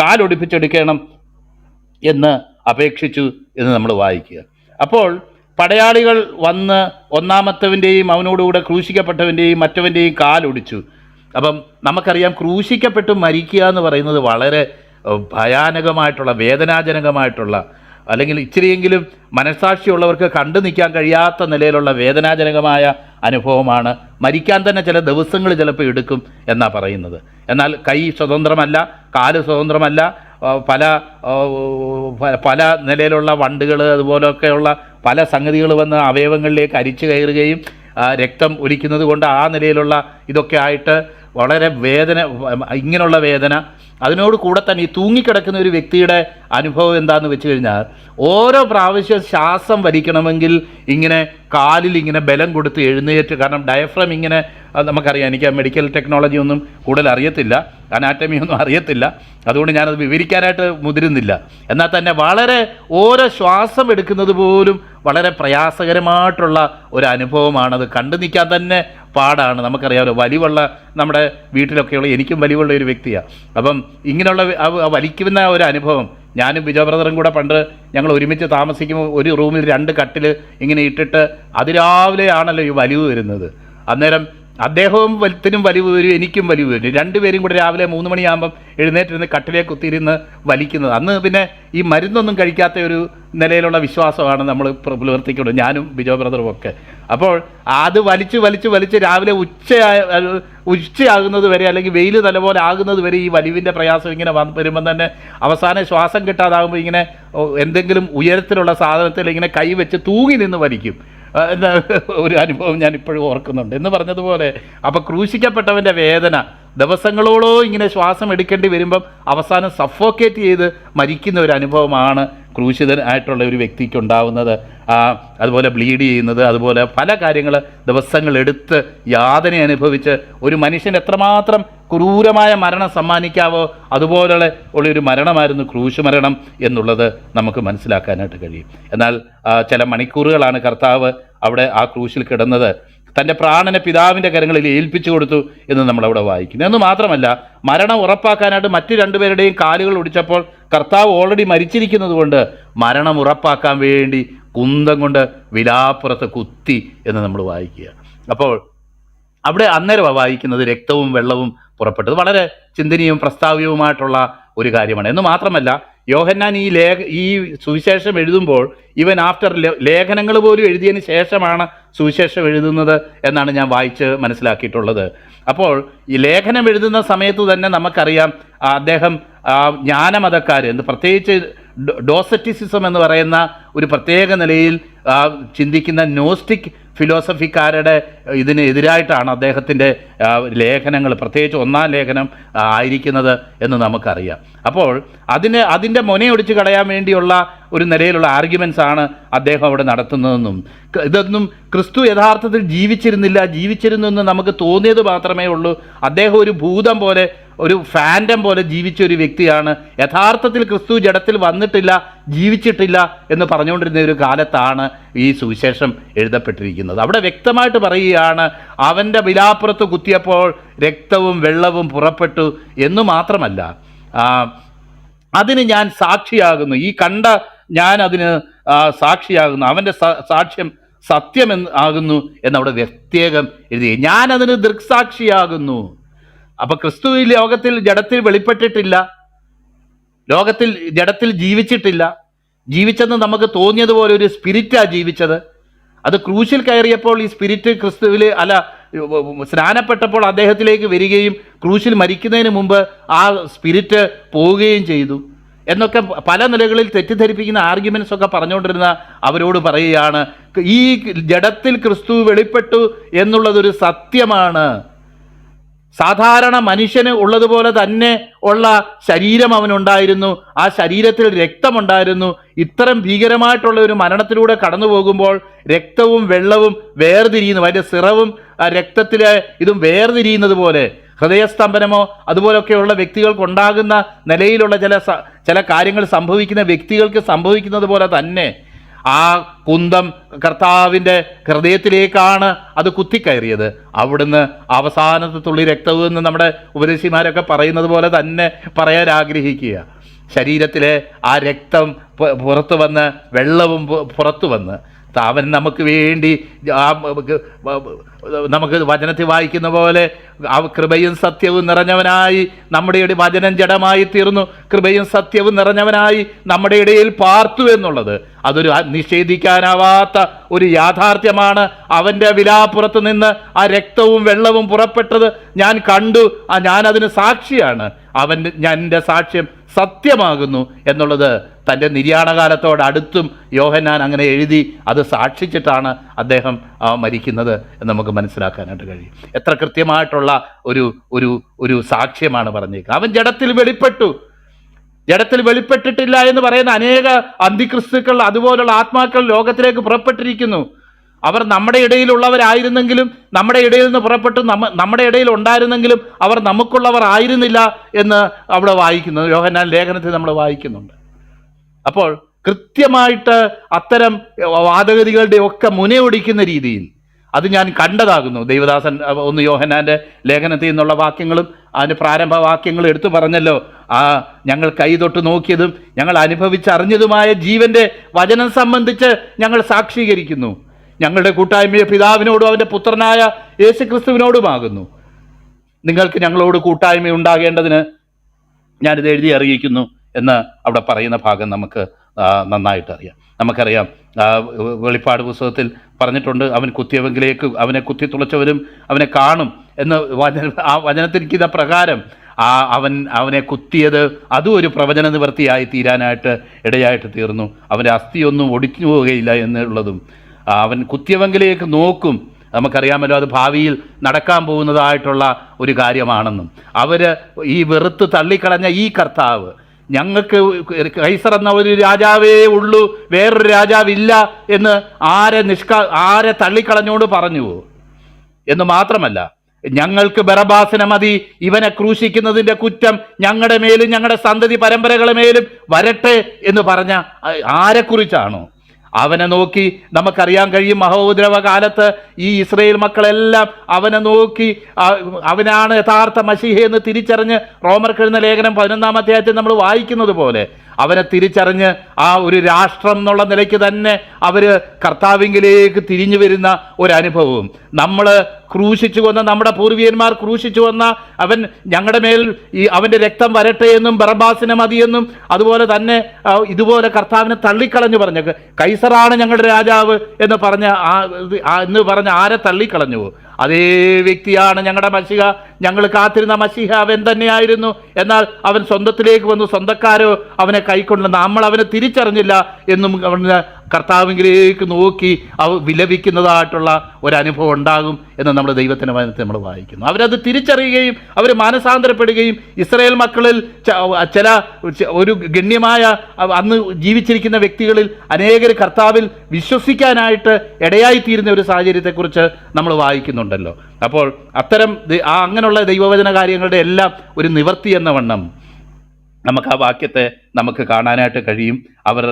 കാലൊടിപ്പിച്ചെടുക്കണം എന്ന് അപേക്ഷിച്ചു എന്ന് നമ്മൾ വായിക്കുക. അപ്പോൾ പടയാളികൾ വന്ന് ഒന്നാമത്തവന്റെയും അവനോടുകൂടെ ക്രൂശിക്കപ്പെട്ടവന്റെയും മറ്റവന്റെയും കാലൊടിച്ചു. അപ്പം നമുക്കറിയാം ക്രൂശിക്കപ്പെട്ട് മരിക്കുക എന്ന് പറയുന്നത് വളരെ ഭയാനകമായിട്ടുള്ള വേദനാജനകമായിട്ടുള്ള അല്ലെങ്കിൽ ഇച്ചിരിയെങ്കിലും മനസ്സാക്ഷിയുള്ളവർക്ക് കണ്ടു നിൽക്കാൻ കഴിയാത്ത നിലയിലുള്ള വേദനാജനകമായ അനുഭവമാണ് മരിക്കാൻ തന്നെ ചില ദിവസങ്ങൾ ചിലപ്പോൾ എടുക്കും എന്നാണ് പറയുന്നത്. എന്നാൽ കൈ സ്വതന്ത്രമല്ല കാൽ സ്വതന്ത്രമല്ല പല പല നിലയിലുള്ള വണ്ടുകൾ അതുപോലൊക്കെയുള്ള പല സംഗതികൾ വന്ന് അവയവങ്ങളിലേക്ക് അരിച്ചു കയറുകയും രക്തം ഒലിക്കുന്നത് കൊണ്ട് ആ നിലയിലുള്ള ഇതൊക്കെ ആയിട്ട് വളരെ വേദന ഇങ്ങനെയുള്ള വേദന. അതിനോട് കൂടെ തന്നെ ഈ തൂങ്ങിക്കിടക്കുന്ന ഒരു വ്യക്തിയുടെ അനുഭവം എന്താണെന്ന് വെച്ച് കഴിഞ്ഞാൽ ഓരോ പ്രാവശ്യം ശ്വാസം വലിക്കണമെങ്കിൽ ഇങ്ങനെ കാലിൽ ഇങ്ങനെ ബലം കൊടുത്ത് എഴുന്നേറ്റ് കാരണം ഡയഫ്രം ഇങ്ങനെ നമുക്കറിയാം എനിക്ക് മെഡിക്കൽ ടെക്നോളജി ഒന്നും കൂടുതൽ അറിയത്തില്ല അനാറ്റമി ഒന്നും അറിയത്തില്ല. അതുകൊണ്ട് ഞാനത് വിവരിക്കാനായിട്ട് മുതിരുന്നില്ല. എന്നാൽ തന്നെ വളരെ ഓരോ ശ്വാസം എടുക്കുന്നത് പോലും വളരെ പ്രയാസകരമായിട്ടുള്ള ഒരു അനുഭവമാണത്. കണ്ടു നിൽക്കാൻ തന്നെ പാടാണ്. നമുക്കറിയാമല്ലോ വലിവുള്ള നമ്മുടെ വീട്ടിലൊക്കെയുള്ള എനിക്കും വലിവുള്ള ഒരു വ്യക്തിയാണ് അപ്പം ഇങ്ങനെയുള്ള വലിക്കുന്ന ഒരു അനുഭവം ഞാനും ബിജോ ബ്രദറും കൂടെ പണ്ട് ഞങ്ങൾ ഒരുമിച്ച് താമസിക്കുമ്പോൾ ഒരു റൂമിൽ രണ്ട് കട്ടിൽ ഇങ്ങനെ ഇട്ടിട്ട് അതിരാവിലെയാണല്ലോ ഈ വലിവ് വരുന്നത്. അന്നേരം അദ്ദേഹവും വലുത്തിനും വലിവ് വരും എനിക്കും വലിവ് വരും. രണ്ടുപേരും കൂടെ രാവിലെ മൂന്ന് മണിയാകുമ്പം എഴുന്നേറ്റിരുന്ന് കട്ടിലേ കുത്തിയിരുന്ന് വലിക്കുന്നത്. അന്ന് പിന്നെ ഈ മരുന്നൊന്നും കഴിക്കാത്ത ഒരു നിലയിലുള്ള വിശ്വാസമാണ് നമ്മൾ പുലർത്തിക്കൊണ്ട് ഞാനും ബിജോ ബ്രദറും ഒക്കെ അപ്പോൾ അത് വലിച്ച് വലിച്ച് വലിച്ച് രാവിലെ അത് ഉച്ചയാകുന്നത് വരെ അല്ലെങ്കിൽ വെയിൽ നല്ലപോലെ ആകുന്നത് വരെ ഈ വലിവിന്റെ പ്രയാസം ഇങ്ങനെ വരുമ്പം തന്നെ അവസാനം ശ്വാസം കിട്ടാതാകുമ്പോൾ ഇങ്ങനെ എന്തെങ്കിലും ഉയരത്തിലുള്ള സാധനത്തിൽ ഇങ്ങനെ കൈ വെച്ച് തൂങ്ങി നിന്ന് വലിക്കും. എന്ന ഒരു അനുഭവം ഞാൻ ഇപ്പോഴും ഓർക്കുന്നുണ്ട്. എന്ന് പറഞ്ഞതുപോലെ അപ്പോൾ ക്രൂശിക്കപ്പെട്ടവന്റെ വേദന ദിവസങ്ങളോളോ ഇങ്ങനെ ശ്വാസം എടുക്കേണ്ടി വരുമ്പം അവസാനം സഫോക്കേറ്റ് ചെയ്ത് മരിക്കുന്ന ഒരു അനുഭവമാണ് ക്രൂശിതനായിട്ടുള്ള ഒരു വ്യക്തിക്ക് ഉണ്ടാവുന്നത്. അതുപോലെ ബ്ലീഡ് ചെയ്യുന്നത് അതുപോലെ പല കാര്യങ്ങൾ ദിവസങ്ങളെടുത്ത് യാതന അനുഭവിച്ച് ഒരു മനുഷ്യൻ എത്രമാത്രം ക്രൂരമായ മരണം സമ്മാനിക്കാവോ അതുപോലുള്ള ഉള്ളൊരു മരണമായിരുന്നു ക്രൂശ് മരണം എന്നുള്ളത് നമുക്ക് മനസ്സിലാക്കാനായിട്ട് കഴിയും. എന്നാൽ ചില മണിക്കൂറുകളാണ് കർത്താവ് അവിടെ ആ ക്രൂശിൽ കിടന്നത്. തന്റെ പ്രാണനെ പിതാവിന്റെ കരങ്ങളിൽ ഏൽപ്പിച്ചു കൊടുത്തു എന്ന് നമ്മളവിടെ വായിക്കുന്നു. എന്ന് മാത്രമല്ല മരണം ഉറപ്പാക്കാനായിട്ട് മറ്റു രണ്ടുപേരുടെയും കാലുകൾ ഒടിച്ചപ്പോൾ കർത്താവ് ഓൾറെഡി മരിച്ചിരിക്കുന്നത് കൊണ്ട് മരണം ഉറപ്പാക്കാൻ വേണ്ടി കുന്തം കൊണ്ട് വിലാപ്പുറത്ത് കുത്തി എന്ന് നമ്മൾ വായിക്കുക. അപ്പോൾ അവിടെ അന്നേരം വായിക്കുന്നത് രക്തവും വെള്ളവും പുറപ്പെട്ടത്. വളരെ ചിന്തനീയവും പ്രസ്താവ്യവുമായിട്ടുള്ള ഒരു കാര്യമാണ്. എന്ന് മാത്രമല്ല യോഹന്നാൻ ഈ ലേഖ ഈ സുവിശേഷം എഴുതുമ്പോൾ ഇവൻ ആഫ്റ്റർ ലേഖനങ്ങൾ പോലും എഴുതിയതിന് ശേഷമാണ് സുവിശേഷം എഴുതുന്നത് എന്നാണ് ഞാൻ വായിച്ച് മനസ്സിലാക്കിയിട്ടുള്ളത്. അപ്പോൾ ഈ ലേഖനം എഴുതുന്ന സമയത്ത് തന്നെ നമുക്കറിയാം അദ്ദേഹം ജ്ഞാനമതക്കാർ എന്ന് പ്രത്യേകിച്ച് ഡോസറ്റിസിസം എന്ന് പറയുന്ന ഒരു പ്രത്യേക നിലയിൽ ചിന്തിക്കുന്ന നോസ്റ്റിക് ഫിലോസഫിക്കാരുടെ ഇതിന് എതിരായിട്ടാണ് അദ്ദേഹത്തിന്റെ ലേഖനങ്ങൾ പ്രത്യേകിച്ച് ഒന്നാം ലേഖനം ആയിരിക്കുന്നത് എന്ന് നമുക്കറിയാം. അപ്പോൾ അതിന് അതിന്റെ മുനയൊടിച്ച് കളയാൻ വേണ്ടിയുള്ള ഒരു നിലയിലുള്ള ആർഗ്യുമെൻസ് ആണ് അദ്ദേഹം അവിടെ നടത്തുന്നതെന്നും ഇതൊന്നും ക്രിസ്തു യഥാർത്ഥത്തിൽ ജീവിച്ചിരുന്നില്ല ജീവിച്ചിരുന്നു എന്ന് നമുക്ക് തോന്നിയത് മാത്രമേ ഉള്ളൂ. അദ്ദേഹം ഒരു ഭൂതം പോലെ ഒരു ഫാന്റം പോലെ ജീവിച്ച ഒരു വ്യക്തിയാണ്. യഥാർത്ഥത്തിൽ ക്രിസ്തു ജഡത്തിൽ വന്നിട്ടില്ല ജീവിച്ചിട്ടില്ല എന്ന് പറഞ്ഞുകൊണ്ടിരുന്ന ഒരു കാലത്താണ് ഈ സുവിശേഷം എഴുതപ്പെട്ടിരിക്കുന്നത്. അവിടെ വ്യക്തമായിട്ട് പറയുകയാണ് അവന്റെ വിലാപ്പുറത്ത് കുത്തിയപ്പോൾ രക്തവും വെള്ളവും പുറപ്പെട്ടു എന്ന് മാത്രമല്ല. അതിന് ഞാൻ സാക്ഷിയാകുന്നു. ഈ കണ്ട ഞാൻ അതിന് സാക്ഷിയാകുന്നു. അവന്റെ സാക്ഷ്യം സത്യമെന്ന് ആകുന്നു എന്നവിടെ പ്രത്യേകം എഴുതി. ഞാനതിന് ദൃക്സാക്ഷിയാകുന്നു. അപ്പൊ ക്രിസ്തു ഈ ലോകത്തിൽ ജഡത്തിൽ വെളിപ്പെട്ടിട്ടില്ല. ലോകത്തിൽ ജഡത്തിൽ ജീവിച്ചിട്ടില്ല. ജീവിച്ചെന്ന് നമുക്ക് തോന്നിയതുപോലെ ഒരു സ്പിരിറ്റാ ജീവിച്ചത്. അത് ക്രൂശിൽ കയറിയപ്പോൾ ഈ സ്പിരിറ്റ് ക്രിസ്തുവിൽ അല്ല സ്നാനപ്പെട്ടപ്പോൾ അദ്ദേഹത്തിലേക്ക് വരികയും ക്രൂശിൽ മരിക്കുന്നതിന് മുമ്പ് ആ സ്പിരിറ്റ് പോവുകയും ചെയ്തു. എന്നൊക്കെ പല നിലകളിൽ തെറ്റിദ്ധരിപ്പിക്കുന്ന ആർഗ്യുമെൻസ് ഒക്കെ പറഞ്ഞുകൊണ്ടിരുന്ന അവരോട് പറയുകയാണ് ഈ ജഡത്തിൽ ക്രിസ്തു വെളിപ്പെട്ടു എന്നുള്ളതൊരു സത്യമാണ്. സാധാരണ മനുഷ്യന് ഉള്ളതുപോലെ തന്നെ ഉള്ള ശരീരം അവനുണ്ടായിരുന്നു. ആ ശരീരത്തിൽ രക്തമുണ്ടായിരുന്നു. ഇത്തരം ഭീകരമായിട്ടുള്ള ഒരു മരണത്തിലൂടെ കടന്നു പോകുമ്പോൾ രക്തവും വെള്ളവും വേർതിരിയുന്നു. അതിന്റെ സിറവും രക്തത്തിലെ ഇതും വേർതിരിയുന്നത് പോലെ ഹൃദയസ്തംഭനമോ അതുപോലൊക്കെയുള്ള വ്യക്തികൾക്ക് ഉണ്ടാകുന്ന നിലയിലുള്ള ചില ചില കാര്യങ്ങൾ സംഭവിക്കുന്ന വ്യക്തികൾക്ക് സംഭവിക്കുന്നത് പോലെ തന്നെ ആ കുന്തം കർത്താവിന്റെ ഹൃദയത്തിലേക്കാണ് അത് കുത്തിക്കയറിയത്. അവിടുന്ന് അവസാനത്തെ തുള്ളി രക്തവും എന്ന് നമ്മുടെ ഉപദേശിമാരൊക്കെ പറയുന്നത് പോലെ തന്നെ പറയാൻ ആഗ്രഹിക്കുക. ശരീരത്തിലെ ആ രക്തം പുറത്തു വന്ന് വെള്ളവും പുറത്തു വന്ന് അവൻ നമുക്ക് വേണ്ടി നമുക്ക് വചനത്തിൽ വായിക്കുന്ന പോലെ കൃപയും സത്യവും നിറഞ്ഞവനായി നമ്മുടെ ഇടയിൽ വചനം ജഡമായി തീർന്നു. കൃപയും സത്യവും നിറഞ്ഞവനായി നമ്മുടെ ഇടയിൽ പാർത്തു എന്നുള്ളത് അതൊരു നിഷേധിക്കാനാവാത്ത ഒരു യാഥാർത്ഥ്യമാണ്. അവന്റെ വിലാപ്പുറത്ത് നിന്ന് ആ രക്തവും വെള്ളവും പുറപ്പെട്ടത് ഞാൻ കണ്ടു. ആ ഞാനതിന് സാക്ഷിയാണ്. അവൻ ഞാൻ എന്റെ സാക്ഷ്യം സത്യമാകുന്നു എന്നുള്ളത് തന്റെ നിര്യാണകാലത്തോടടുത്തും യോഹന്നാൻ അങ്ങനെ എഴുതി അത് സാക്ഷിച്ചിട്ടാണ് അദ്ദേഹം മരിക്കുന്നത് എന്ന് നമുക്ക് മനസ്സിലാക്കാനായിട്ട് കഴിയും. എത്ര കൃത്യമായിട്ടുള്ള ഒരു ഒരു ഒരു സാക്ഷ്യമാണ് പറഞ്ഞേക്കുന്നത്. അവൻ ജഡത്തിൽ വെളിപ്പെട്ടു. ജഡത്തിൽ വെളിപ്പെട്ടിട്ടില്ല എന്ന് പറയുന്ന അനേക അന്തിക്രിസ്തുക്കൾ അതുപോലുള്ള ആത്മാക്കൾ ലോകത്തിലേക്ക് പുറപ്പെട്ടിരിക്കുന്നു. അവർ നമ്മുടെ ഇടയിലുള്ളവരായിരുന്നെങ്കിലും നമ്മുടെ ഇടയിൽ നിന്ന് പുറപ്പെട്ട് നമ്മ നമ്മുടെ ഇടയിൽ ഉണ്ടായിരുന്നെങ്കിലും അവർ നമുക്കുള്ളവർ ആയിരുന്നില്ല എന്ന് അവിടെ വായിക്കുന്നു. യോഹന്നാൻ ലേഖനത്തിൽ നമ്മൾ വായിക്കുന്നുണ്ട്. അപ്പോൾ കൃത്യമായിട്ട് അത്തരം വാദഗതികളുടെ ഒക്കെ മുനയൊടിക്കുന്ന രീതിയിൽ അത് ഞാൻ കണ്ടതാകുന്നു. ദൈവദാസൻ ഒന്ന് യോഹനാന്റെ ലേഖനത്തിൽ നിന്നുള്ള വാക്യങ്ങളും അതിന് പ്രാരംഭ വാക്യങ്ങളും എടുത്തു പറഞ്ഞല്ലോ. ആ ഞങ്ങൾ കൈ തൊട്ട് നോക്കിയതും ഞങ്ങൾ അനുഭവിച്ചറിഞ്ഞതുമായ ജീവന്റെ വചനം സംബന്ധിച്ച് ഞങ്ങൾ സാക്ഷീകരിക്കുന്നു. ഞങ്ങളുടെ കൂട്ടായ്മയെ പിതാവിനോടും അവന്റെ പുത്രനായ യേശു ക്രിസ്തുവിനോടുമാകുന്നു നിങ്ങൾക്ക് ഞങ്ങളോട് കൂട്ടായ്മ ഉണ്ടാകേണ്ടതിന് ഞാനിത് എഴുതി അറിയിക്കുന്നു എന്ന് അവിടെ പറയുന്ന ഭാഗം നമുക്ക് നന്നായിട്ട് അറിയാം. നമുക്കറിയാം വെളിപ്പാട് പുസ്തകത്തിൽ പറഞ്ഞിട്ടുണ്ട് അവൻ കുത്തിയവെങ്കിലേക്ക് അവനെ കുത്തി തുളച്ചവരും അവനെ കാണും എന്ന് വചന ആ വചനത്തിരിക്കുന്ന പ്രകാരം ആ അവൻ അവനെ കുത്തിയത് അതും ഒരു പ്രവചന നിവൃത്തിയായി തീരാനായിട്ട് ഇടയായിട്ട് തീർന്നു. അവന്റെ അസ്ഥിയൊന്നും ഒടിഞ്ഞു പോവുകയില്ല എന്നുള്ളതും അവൻ കുത്തിയവെങ്കിലേക്ക് നോക്കും. നമുക്കറിയാമല്ലോ അത് ഭാവിയിൽ നടക്കാൻ പോകുന്നതായിട്ടുള്ള ഒരു കാര്യമാണെന്നും. അവർ ഈ വെറുത്ത് തള്ളിക്കളഞ്ഞ ഈ കർത്താവ് ഞങ്ങൾക്ക് കൈസർ എന്ന ഒരു രാജാവേ ഉള്ളൂ വേറൊരു രാജാവില്ല എന്ന് ആരെ നിഷ്കാ ആരെ തള്ളിക്കളഞ്ഞോട് പറഞ്ഞു. എന്ന് മാത്രമല്ല ഞങ്ങൾക്ക് ബറബാസിനെ മതി ഇവനെ ക്രൂശിക്കുന്നതിന്റെ കുറ്റം ഞങ്ങളുടെ മേലും ഞങ്ങളുടെ സന്തതി പരമ്പരകളെ മേലും വരട്ടെ എന്ന് പറഞ്ഞ ആരെക്കുറിച്ചാണോ? അവനെ നോക്കി നമുക്കറിയാൻ കഴിയും മഹോദ്രവ കാലത്ത് ഈ ഇസ്രയേൽ മക്കളെല്ലാം അവനെ നോക്കി അവനാണ് യഥാർത്ഥ മഷിഹ എന്ന് തിരിച്ചറിഞ്ഞ് റോമർ കഴിഞ്ഞ ലേഖനം പതിനൊന്നാം അധ്യായത്തിൽ നമ്മൾ വായിക്കുന്നത് പോലെ അവനെ തിരിച്ചറിഞ്ഞ് ആ ഒരു രാഷ്ട്രം എന്നുള്ള നിലയ്ക്ക് തന്നെ അവർ കർത്താവിങ്കിലേക്ക് തിരിഞ്ഞു വരുന്ന ഒരനുഭവവും. നമ്മൾ ക്രൂശിച്ചു കൊന്ന നമ്മുടെ പൂർവികന്മാർ ക്രൂശിച്ചു വന്ന അവൻ ഞങ്ങളുടെ മേൽ ഈ അവന്റെ രക്തം വരട്ടെ എന്നും ബറബാസിനെ മതിയെന്നും അതുപോലെ തന്നെ ഇതുപോലെ കർത്താവിനെ തള്ളിക്കളഞ്ഞു പറഞ്ഞു കൈസറാണ് ഞങ്ങളുടെ രാജാവ് എന്ന് പറഞ്ഞ ആ എന്ന് പറഞ്ഞ ആരെ തള്ളിക്കളഞ്ഞു? അതേ വ്യക്തിയാണ് ഞങ്ങളുടെ മഷിഹ ഞങ്ങൾ കാത്തിരുന്ന മഷിഹ അവൻ തന്നെയായിരുന്നു. എന്നാൽ അവൻ സ്വന്തത്തിലേക്ക് വന്നു. സ്വന്തക്കാരോ അവനെ കൈക്കൊണ്ട് നമ്മൾ അവനെ തിരിച്ചറിഞ്ഞില്ല എന്നും അവന് കർത്താവിലേക്ക് നോക്കി അവ വിലപിക്കുന്നതായിട്ടുള്ള ഒരനുഭവം ഉണ്ടാകും എന്ന് നമ്മൾ ദൈവത്തിന്റെ വചനത്തെ നമ്മൾ വായിക്കുന്നു. അവരത് തിരിച്ചറിയുകയും അവർ മാനസാന്തരപ്പെടുകയും ഇസ്രായേൽ മക്കളിൽ ചില ഒരു ഗണ്യമായ അന്ന് ജീവിച്ചിരിക്കുന്ന വ്യക്തികളിൽ അനേകർ കർത്താവിൽ വിശ്വസിക്കാനായിട്ട് ഇടയായിത്തീരുന്ന ഒരു സാഹചര്യത്തെക്കുറിച്ച് നമ്മൾ വായിക്കുന്നുണ്ടല്ലോ. അപ്പോൾ അത്തരം അങ്ങനെയുള്ള ദൈവവചന കാര്യങ്ങളുടെ എല്ലാം ഒരു നിവർത്തി എന്ന വണ്ണം. നമുക്ക് ആ വാക്യത്തെ നമുക്ക് കാണാനായിട്ട് കഴിയും. അവർ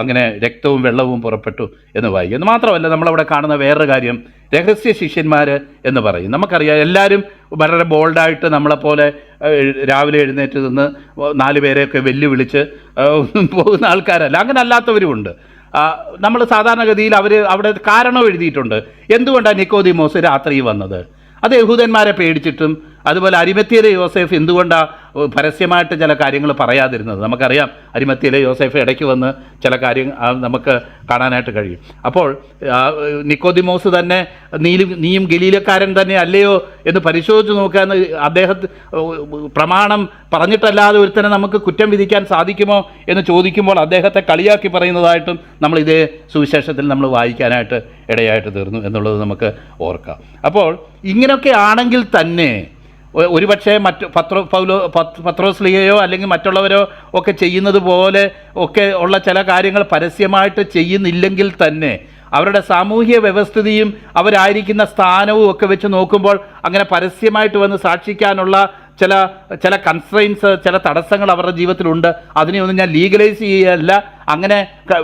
അങ്ങനെ രക്തവും വെള്ളവും പുറപ്പെട്ടു എന്ന് വായിക്കും. എന്ന് മാത്രമല്ല നമ്മളവിടെ കാണുന്ന വേറൊരു കാര്യം രഹസ്യ ശിഷ്യന്മാർ എന്ന് പറയും. നമുക്കറിയാം എല്ലാവരും വളരെ ബോൾഡായിട്ട് നമ്മളെപ്പോലെ രാവിലെ എഴുന്നേറ്റ് നിന്ന് നാല് പേരെയൊക്കെ വെല്ലുവിളിച്ച് പോകുന്ന ആൾക്കാരല്ല. അങ്ങനെ അല്ലാത്തവരുമുണ്ട് നമ്മൾ സാധാരണഗതിയിൽ അവർ അവിടെ കാരണം എഴുതിയിട്ടുണ്ട്. എന്തുകൊണ്ടാണ് നിക്കോദിമോസ് രാത്രി വന്നത്? അത് യഹൂദന്മാരെ പേടിച്ചിട്ടും അതുപോലെ അരിമത്തിയുടെ യോസേഫ് എന്തുകൊണ്ടാണ് പരസ്യമായിട്ട് ചില കാര്യങ്ങൾ പറയാതിരുന്നത്. നമുക്കറിയാം അരിമത്തിയിലെ യോസേഫ് ഇടയ്ക്ക് വന്ന് ചില കാര്യം നമുക്ക് കാണാനായിട്ട് കഴിയും. അപ്പോൾ നിക്കോദിമോസ് തന്നെ നീലും നീയും ഗലീലക്കാരൻ തന്നെ അല്ലയോ എന്ന് പരിശോധിച്ച് നോക്കാമെന്ന് അദ്ദേഹത്തെ പ്രമാണം പറഞ്ഞിട്ടല്ലാതെ ഒരുത്തനെ നമുക്ക് കുറ്റം വിധിക്കാൻ സാധിക്കുമോ എന്ന് ചോദിക്കുമ്പോൾ അദ്ദേഹത്തെ കളിയാക്കി പറയുന്നതായിട്ടും നമ്മൾ ഇതേ സുവിശേഷത്തിൽ നമ്മൾ വായിക്കാനായിട്ട് ഇടയായിട്ട് തീർന്നു എന്നുള്ളത് നമുക്ക് ഓർക്കാം. അപ്പോൾ ഇങ്ങനെയൊക്കെ ആണെങ്കിൽ തന്നെ ഒരുപക്ഷെ മറ്റ് പത്ര പൗലോ പത്രോസ്ലിയയോ അല്ലെങ്കിൽ മറ്റുള്ളവരോ ഒക്കെ ചെയ്യുന്നത് പോലെ ഒക്കെ ഉള്ള ചില കാര്യങ്ങൾ പരസ്യമായിട്ട് ചെയ്യുന്നില്ലെങ്കിൽ തന്നെ അവരുടെ സാമൂഹ്യ വ്യവസ്ഥിതിയും അവരായിരിക്കുന്ന സ്ഥാനവും ഒക്കെ വെച്ച് നോക്കുമ്പോൾ അങ്ങനെ പരസ്യമായിട്ട് വന്ന് സാക്ഷിക്കാനുള്ള ചില ചില കൺസ്ട്രെയിൻസ് ചില തടസ്സങ്ങൾ അവരുടെ ജീവിതത്തിലുണ്ട്. അതിനെ അതിനെയൊന്നും ഞാൻ ലീഗലൈസ് ചെയ്യല്ല. അങ്ങനെ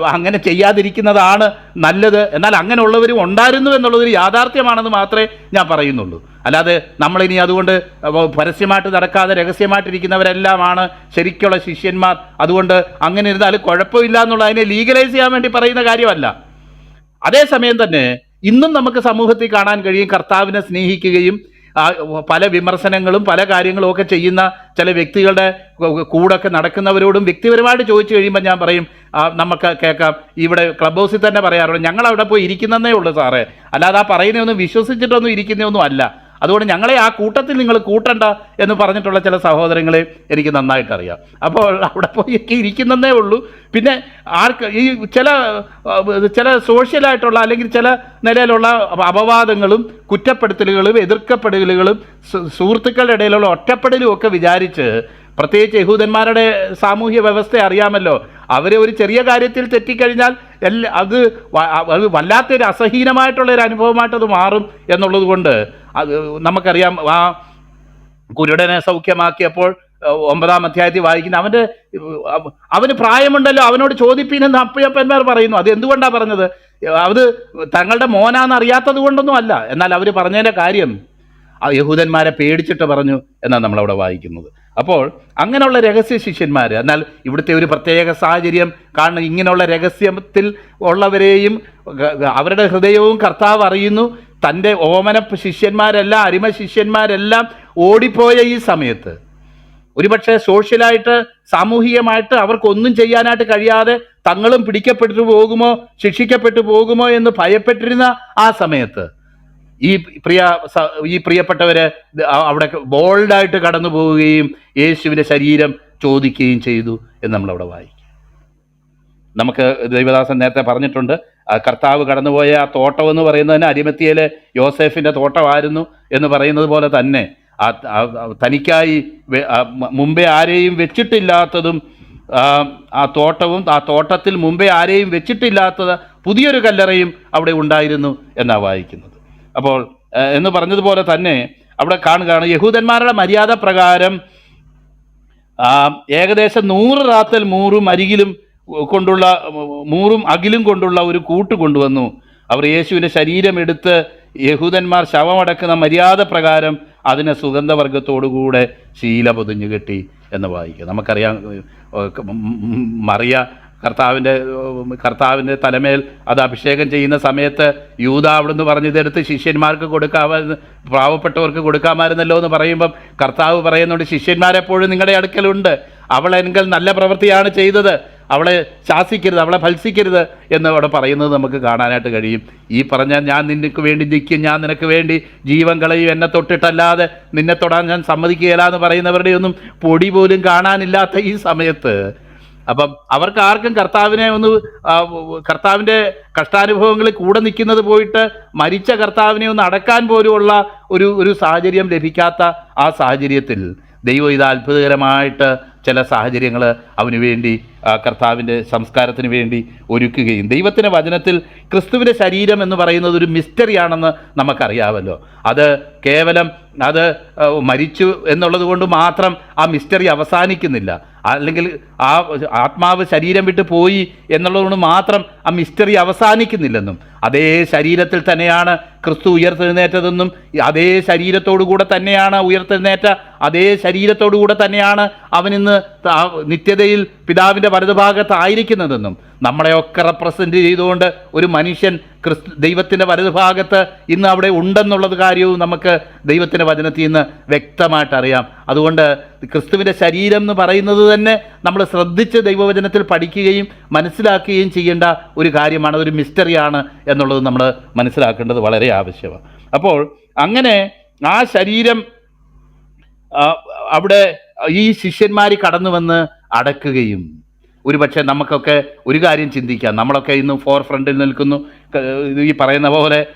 അങ്ങനെ ചെയ്യാതിരിക്കുന്നതാണ് നല്ലത്. എന്നാൽ അങ്ങനെയുള്ളവരും ഉണ്ടായിരുന്നു എന്നുള്ളതൊരു യാഥാർത്ഥ്യമാണെന്ന് മാത്രമേ ഞാൻ പറയുന്നുള്ളൂ. അല്ലാതെ നമ്മളിനി അതുകൊണ്ട് പരസ്യമായിട്ട് നടക്കാതെ രഹസ്യമായിട്ടിരിക്കുന്നവരെല്ലാമാണ് ശരിക്കുള്ള ശിഷ്യന്മാർ. അതുകൊണ്ട് അങ്ങനെ ഇരുന്നാൽ കുഴപ്പമില്ല എന്നുള്ള അതിനെ ലീഗലൈസ് ചെയ്യാൻ വേണ്ടി പറയുന്ന കാര്യമല്ല. അതേസമയം തന്നെ ഇന്നും നമുക്ക് സമൂഹത്തിൽ കാണാൻ കഴിയും കർത്താവിനെ സ്നേഹിക്കുകയും പല വിമർശനങ്ങളും പല കാര്യങ്ങളും ഒക്കെ ചെയ്യുന്ന ചില വ്യക്തികളുടെ കൂടൊക്കെ നടക്കുന്നവരോടും വ്യക്തിപരമായിട്ട് ചോദിച്ചു കഴിയുമ്പോൾ ഞാൻ പറയും നമുക്ക് കേൾക്കാം. ഇവിടെ ക്ലബ് ഹൗസിൽ തന്നെ പറയാറുണ്ട് ഞങ്ങൾ അവിടെ പോയി ഇരിക്കുന്നതേ ഉള്ളൂ സാറേ. അല്ലാതെ ആ പറയുന്നതൊന്നും വിശ്വസിച്ചിട്ടൊന്നും ഇരിക്കുന്നതൊന്നും അല്ല. അതുകൊണ്ട് ഞങ്ങളെ ആ കൂട്ടത്തിൽ നിങ്ങൾ കൂട്ടണ്ട എന്ന് പറഞ്ഞിട്ടുള്ള ചില സഹോദരങ്ങളെ എനിക്ക് നന്നായിട്ട് അറിയാം അപ്പോൾ അവിടെ പോയൊക്കെ ഇരിക്കുന്നതേ ഉള്ളൂ. പിന്നെ ആർക്ക് ഈ ചില ചില സോഷ്യലായിട്ടുള്ള അല്ലെങ്കിൽ ചില നിലയിലുള്ള അപവാദങ്ങളും കുറ്റപ്പെടുത്തലുകളും എതിർക്കപ്പെടലുകളും സുഹൃത്തുക്കളുടെ ഇടയിലുള്ള ഒറ്റപ്പെടലും ഒക്കെ വിചാരിച്ച് പ്രത്യേകിച്ച് യഹൂദന്മാരുടെ സാമൂഹ്യ വ്യവസ്ഥ അറിയാമല്ലോ. അവരെ ഒരു ചെറിയ കാര്യത്തിൽ തെറ്റിക്കഴിഞ്ഞാൽ എല്ലാ അത് വല്ലാത്തൊരു അസഹീനമായിട്ടുള്ള ഒരു അനുഭവമായിട്ട് അത് മാറും എന്നുള്ളത് കൊണ്ട് നമുക്കറിയാം. ആ കുരുടനെ സൗഖ്യമാക്കിയപ്പോൾ ഒമ്പതാം അധ്യായത്തിൽ വായിക്കുന്ന അവന്റെ അവന് പ്രായമുണ്ടല്ലോ അവനോട് ചോദിപ്പീനെന്ന് അപ്പയപ്പന്മാർ പറയുന്നു. അത് എന്തുകൊണ്ടാണ് പറഞ്ഞത്? അത് തങ്ങളുടെ മോനാന്ന് അറിയാത്തത് കൊണ്ടൊന്നും അല്ല. എന്നാൽ അവർ പറഞ്ഞതിന്റെ കാര്യം ആ യഹൂദന്മാരെ പേടിച്ചിട്ട് പറഞ്ഞു എന്നാണ് നമ്മളവിടെ വായിക്കുന്നത്. അപ്പോൾ അങ്ങനെയുള്ള രഹസ്യ ശിഷ്യന്മാർ എന്നാൽ ഇവിടുത്തെ ഒരു പ്രത്യേക സാഹചര്യം കാരണം ഇങ്ങനെയുള്ള രഹസ്യത്തിൽ ഉള്ളവരെയും അവരുടെ ഹൃദയവും കർത്താവ് അറിയുന്നു. തന്റെ ഓമന ശിഷ്യന്മാരെല്ലാം അരിമ ശിഷ്യന്മാരെല്ലാം ഓടിപ്പോയ ഈ സമയത്ത്. ഒരുപക്ഷെ സോഷ്യലായിട്ട് സാമൂഹികമായിട്ട് അവർക്കൊന്നും ചെയ്യാനായിട്ട് കഴിയാതെ തങ്ങളും പിടിക്കപ്പെട്ടു പോകുമോ ശിക്ഷിക്കപ്പെട്ടു പോകുമോ എന്ന് ഭയപ്പെട്ടിരുന്ന ആ സമയത്ത്. ഈ പ്രിയ ഈ പ്രിയപ്പെട്ടവര് അവിടെ ബോൾഡായിട്ട് കടന്നു പോവുകയും യേശുവിന്റെ ശരീരം ചോദിക്കുകയും ചെയ്തു എന്ന് നമ്മളവിടെ വായിക്കും. നമുക്ക് ദൈവദാസൻ നേരത്തെ പറഞ്ഞിട്ടുണ്ട് കർത്താവ് കടന്നുപോയ ആ തോട്ടം എന്ന് പറയുന്നത് തന്നെ അരിമത്തിയിലെ യോസേഫിന്റെ തോട്ടമായിരുന്നു എന്ന് പറയുന്നത് പോലെ തന്നെ. ആ തനിക്കായി മുമ്പേ ആരെയും വെച്ചിട്ടില്ലാത്തതും ആ തോട്ടവും ആ തോട്ടത്തിൽ മുമ്പേ ആരെയും വെച്ചിട്ടില്ലാത്തത് പുതിയൊരു കല്ലറയും അവിടെ ഉണ്ടായിരുന്നു എന്നാണ് വായിക്കുന്നത്. അപ്പോൾ എന്ന് പറഞ്ഞതുപോലെ തന്നെ അവിടെ കാണുകയാണ് യഹൂദന്മാരുടെ മര്യാദ പ്രകാരം ഏകദേശം നൂറ് റാത്തൽ മൂറും അരികിലും കൊണ്ടുള്ള മൂറും അകിലും കൊണ്ടുള്ള ഒരു കൂട്ട് കൊണ്ടുവന്നു. അവർ യേശുവിന്റെ ശരീരം എടുത്ത് യഹൂദന്മാർ ശവമടക്കുന്ന മര്യാദ പ്രകാരം അതിനെ സുഗന്ധവർഗത്തോടുകൂടെ ശീല പൊതിഞ്ഞു കെട്ടി എന്ന് വായിക്കുക. നമുക്കറിയാം മറിയ കർത്താവിന്റെ കർത്താവിന്റെ തലമേൽ അത് അഭിഷേകം ചെയ്യുന്ന സമയത്ത് യൂത അവിടുന്ന് പറഞ്ഞതെടുത്ത് ശിഷ്യന്മാർക്ക് കൊടുക്കാമായിരുന്നു പാവപ്പെട്ടവർക്ക് കൊടുക്കാമായിരുന്നല്ലോ എന്ന് പറയുമ്പം കർത്താവ് പറയുന്നുണ്ട് ശിഷ്യന്മാരെപ്പോഴും നിങ്ങളുടെ അടുക്കലുണ്ട്. അവളെങ്കിൽ നല്ല പ്രവൃത്തിയാണ് ചെയ്തത്. അവളെ ശാസിക്കരുത് അവളെ ഫത്സിക്കരുത് എന്ന് അവിടെ പറയുന്നത് നമുക്ക് കാണാനായിട്ട് കഴിയും. ഈ പറഞ്ഞ ഞാൻ നിനക്ക് വേണ്ടി നിൽക്കും ഞാൻ നിനക്ക് വേണ്ടി ജീവൻ കളയും എന്നെ തൊട്ടിട്ടല്ലാതെ നിന്നെ തൊടാൻ ഞാൻ സമ്മതിക്കുകയില്ല എന്ന് പറയുന്നവരുടെ ഒന്നും പൊടി പോലും കാണാനില്ലാത്ത ഈ സമയത്ത്. അപ്പം അവർക്ക് ആർക്കും കർത്താവിനെ ഒന്ന് കർത്താവിന്റെ കഷ്ടാനുഭവങ്ങളിൽ കൂടെ നിൽക്കുന്നത് പോയിട്ട് മരിച്ച കർത്താവിനെ ഒന്ന് അടക്കാൻ പോലുമുള്ള ഒരു ഒരു സാഹചര്യം ലഭിക്കാത്ത ആ സാഹചര്യത്തിൽ ദൈവം ഇത് അത്ഭുതകരമായിട്ട് ചില സാഹചര്യങ്ങൾ അവന് വേണ്ടി കർത്താവിന്റെ സംസ്കാരത്തിന് വേണ്ടി ഒരുക്കുകയും. ദൈവത്തിന്റെ വചനത്തിൽ ക്രിസ്തുവിന്റെ ശരീരം എന്ന് പറയുന്നത് ഒരു മിസ്റ്ററിയാണെന്ന് നമുക്കറിയാമല്ലോ. അത് കേവലം അത് മരിച്ചു എന്നുള്ളത് കൊണ്ട് മാത്രം ആ മിസ്റ്ററി അവസാനിക്കുന്നില്ല. അല്ലെങ്കിൽ ആ ആത്മാവ് ശരീരം വിട്ട് പോയി എന്നുള്ളതുകൊണ്ട് മാത്രം ആ മിസ്റ്ററി അവസാനിക്കുന്നില്ലെന്നും. അതേ ശരീരത്തിൽ തന്നെയാണ് ക്രിസ്തു ഉയർത്തെഴുന്നേറ്റതെന്നും അതേ ശരീരത്തോടു കൂടെ തന്നെയാണ് ഉയർത്തെഴുന്നേറ്റ അതേ ശരീരത്തോടു കൂടെ തന്നെയാണ് അവൻ ഇന്ന് നിത്യതയിൽ പിതാവിന്റെ വലതുഭാഗത്ത് ആയിരിക്കുന്നതെന്നും നമ്മളെയൊക്കെ റെപ്രസെന്റ് ചെയ്തുകൊണ്ട് ഒരു മനുഷ്യൻ ക്രിസ്തു ദൈവത്തിന്റെ വലതുഭാഗത്ത് ഇന്ന് അവിടെ ഉണ്ടെന്നുള്ളത് കാര്യവും നമുക്ക് ദൈവത്തിന്റെ വചനത്തിൽ നിന്ന് വ്യക്തമായിട്ട് അറിയാം. അതുകൊണ്ട് ക്രിസ്തുവിന്റെ ശരീരം എന്ന് പറയുന്നത് തന്നെ നമ്മൾ ശ്രദ്ധിച്ച് ദൈവവചനത്തിൽ പഠിക്കുകയും മനസ്സിലാക്കുകയും ചെയ്യേണ്ട ഒരു കാര്യമാണ് അതൊരു മിസ്റ്ററിയാണ് എന്നുള്ളത് നമ്മൾ മനസ്സിലാക്കേണ്ടത് വളരെ ആവശ്യമാണ്. അപ്പോൾ അങ്ങനെ ആ ശരീരം അവിടെ ഈ ശിഷ്യന്മാർ കടന്നു വന്ന് അടക്കുകയും ഒരുപക്ഷെ നമുക്കൊക്കെ ഒരു കാര്യം ചിന്തിക്കാം. നമ്മളൊക്കെ ഇന്ന് ഫോർ ഫ്രണ്ടിൽ നിൽക്കുന്നു. ഈ പറയുന്ന പോലെ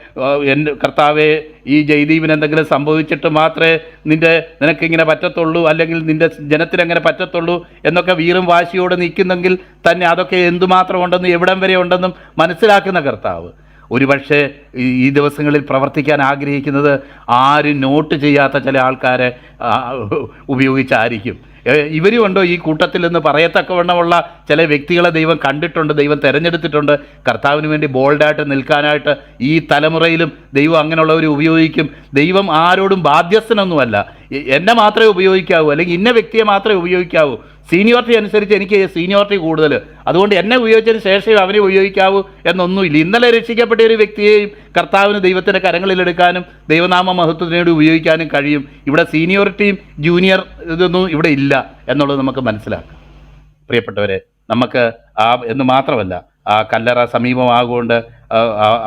എന്റെ കർത്താവെ ഈ ജയ്ദീപിന് എന്തെങ്കിലും സംഭവിച്ചിട്ട് മാത്രമേ നിന്റെ നിനക്കിങ്ങനെ പറ്റത്തുള്ളൂ അല്ലെങ്കിൽ നിന്റെ ജനത്തിനങ്ങനെ പറ്റത്തുള്ളൂ എന്നൊക്കെ വീറും വാശിയോട് നിൽക്കുന്നെങ്കിൽ തന്നെ അതൊക്കെ എന്തുമാത്രം ഉണ്ടെന്നും എവിടം വരെ ഉണ്ടെന്നും മനസ്സിലാക്കുന്ന കർത്താവ്. ഒരുപക്ഷെ ഈ ദിവസങ്ങളിൽ പ്രവർത്തിക്കാൻ ആഗ്രഹിക്കുന്നത് ആരും നോട്ട് ചെയ്യാത്ത ചില ആൾക്കാരെ ഉപയോഗിച്ചായിരിക്കും. ഇവരുമുണ്ടോ ഈ കൂട്ടത്തിൽ നിന്ന് പറയത്തക്കവണ്ണമുള്ള ചില വ്യക്തികളെ ദൈവം കണ്ടിട്ടുണ്ട് ദൈവം തിരഞ്ഞെടുത്തിട്ടുണ്ട്. കർത്താവിന് വേണ്ടി ബോൾഡായിട്ട് നിൽക്കാനായിട്ട് ഈ തലമുറയിലും ദൈവം അങ്ങനെയുള്ളവർ ഉപയോഗിക്കും. ദൈവം ആരോടും ബാധ്യസ്ഥനൊന്നുമല്ല. എന്നെ മാത്രമേ ഉപയോഗിക്കാവൂ അല്ലെങ്കിൽ ഇന്ന വ്യക്തിയെ മാത്രമേ ഉപയോഗിക്കാവൂ. സീനിയോറിറ്റി അനുസരിച്ച് എനിക്ക് സീനിയോറിറ്റി കൂടുതൽ അതുകൊണ്ട് എന്നെ ഉപയോഗിച്ചതിന് ശേഷം അവനെ ഉപയോഗിക്കാവൂ എന്നൊന്നുമില്ല. ഇന്നലെ രക്ഷിക്കപ്പെട്ട ഒരു വ്യക്തിയെയും കർത്താവിന് ദൈവത്തിന്റെ കരങ്ങളിലെടുക്കാനും ദൈവനാമ മഹത്വത്തിനോട് ഉപയോഗിക്കാനും കഴിയും. ഇവിടെ സീനിയോറിറ്റിയും ജൂനിയർ ഇതൊന്നും ഇവിടെ ഇല്ല എന്നുള്ളത് നമുക്ക് മനസ്സിലാക്കാം. പ്രിയപ്പെട്ടവരെ നമുക്ക് ആ എന്ന് മാത്രമല്ല ആ കല്ലറ സമീപമാകൊണ്ട്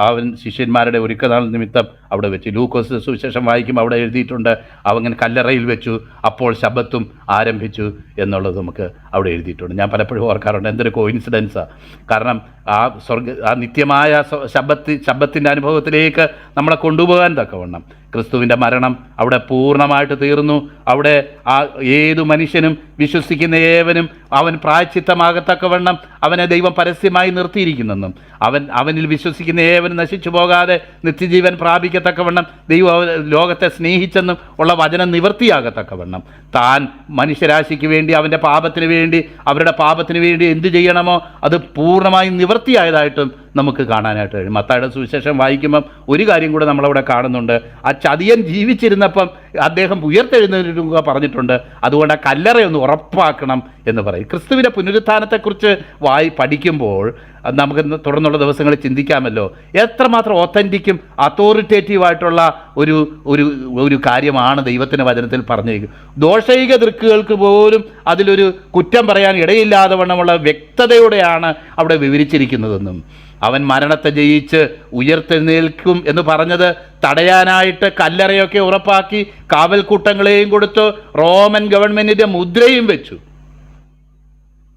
അവൻ ശിഷ്യന്മാരുടെ ഒരുക്കനാൾ നിമിത്തം അവിടെ വെച്ചു. ലൂക്കോസ് സുവിശേഷം വായിക്കും അവിടെ എഴുതിയിട്ടുണ്ട് അവൻ കല്ലറയിൽ വെച്ചു അപ്പോൾ ശബത്തും ആരംഭിച്ചു എന്നുള്ളത് നമുക്ക് അവിടെ എഴുതിയിട്ടുണ്ട്. ഞാൻ പലപ്പോഴും ഓർക്കാറുണ്ട് എന്തൊരു കോയിൻസിഡൻസാണ് കാരണം ആ സ്വർഗ ആ നിത്യമായ ശബത്തി ശബത്ത് ശബത്തിന്റെ അനുഭവത്തിലേക്ക് നമ്മളെ കൊണ്ടുപോകാൻ തക്കവണ്ണം. ക്രിസ്തുവിന്റെ മരണം അവിടെ പൂർണമായിട്ട് തീർന്നു. അവിടെ ആ ഏതു മനുഷ്യനും വിശ്വസിക്കുന്ന ഏവനും അവൻ പ്രായച്ചിത്തമാകത്തക്കവണ്ണം അവനെ ദൈവം പരസ്യമായി നിർത്തിയിരിക്കുന്നെന്നും അവൻ അവനിൽ വിശ്വസിക്കുന്ന ഏവനും നശിച്ചു പോകാതെ നിത്യജീവൻ പ്രാപിക്കത്തക്കവണ്ണം ദൈവം ലോകത്തെ സ്നേഹിച്ചെന്നും ഉള്ള വചനം നിവൃത്തിയാകത്തക്കവണ്ണം. താൻ മനുഷ്യരാശിക്ക് വേണ്ടി അവന്റെ പാപത്തിന് വേണ്ടി അവരുടെ പാപത്തിന് വേണ്ടി എന്ത് ചെയ്യണമോ അത് പൂർണമായും നിവൃത്തിയായതായിട്ടും നമുക്ക് കാണാനായിട്ട് കഴിയും. മത്തായുടെ സുവിശേഷം വായിക്കുമ്പം ഒരു കാര്യം കൂടെ നമ്മളവിടെ കാണുന്നുണ്ട്. ആ ചതിയൻ ജീവിച്ചിരുന്നപ്പം അദ്ദേഹം ഉയർത്തെഴുന്നേൽക്കുക പറഞ്ഞിട്ടുണ്ട്. അതുകൊണ്ട് ആ കല്ലറയൊന്ന് ഉറപ്പാക്കണം എന്ന് പറയും. ക്രിസ്തുവിന്റെ പുനരുത്ഥാനത്തെക്കുറിച്ച് വായി പഠിക്കുമ്പോൾ നമുക്ക് തുടർന്നുള്ള ദിവസങ്ങളിൽ ചിന്തിക്കാമല്ലോ. എത്രമാത്രം ഒത്തന്റിക്കും അതോറിറ്റേറ്റീവായിട്ടുള്ള ഒരു ഒരു ഒരു കാര്യമാണ് ദൈവത്തിന്റെ വചനത്തിൽ പറഞ്ഞിരിക്കും ദോഷൈക ദൃക്കുകൾക്ക് പോലും അതിലൊരു കുറ്റം പറയാൻ ഇടയില്ലാതെ വണ്ണമുള്ള വ്യക്തതയോടെയാണ് അവിടെ വിവരിച്ചിരിക്കുന്നതെന്നും. അവൻ മരണത്തെ ജയിച്ച് ഉയർത്തെഴുന്നേൽക്കും എന്ന് പറഞ്ഞത് തടയാനായിട്ട് കല്ലറയൊക്കെ ഉറപ്പാക്കി കാവൽക്കൂട്ടങ്ങളെയും കൊടുത്തു റോമൻ ഗവൺമെന്റിന്റെ മുദ്രയും വെച്ചു.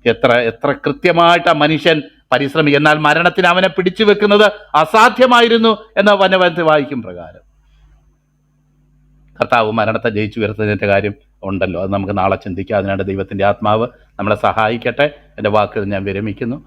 എത്ര എത്ര കൃത്യമായിട്ട് ആ മനുഷ്യൻ പരിശ്രമി. എന്നാൽ മരണത്തിന് അവനെ പിടിച്ചു വെക്കുന്നത് അസാധ്യമായിരുന്നു എന്ന വനവനത്തിൽ വായിക്കും പ്രകാരം. കർത്താവ് മരണത്തെ ജയിച്ചു ഉയർത്തതിന്റെ കാര്യം ഉണ്ടല്ലോ. അത് നമുക്ക് നാളെ ചിന്തിക്കാം. അതിനാണ് ദൈവത്തിന്റെ ആത്മാവ് നമ്മളെ സഹായിക്കട്ടെ. എന്റെ വാക്കുകൾ ഞാൻ വിരമിക്കുന്നു.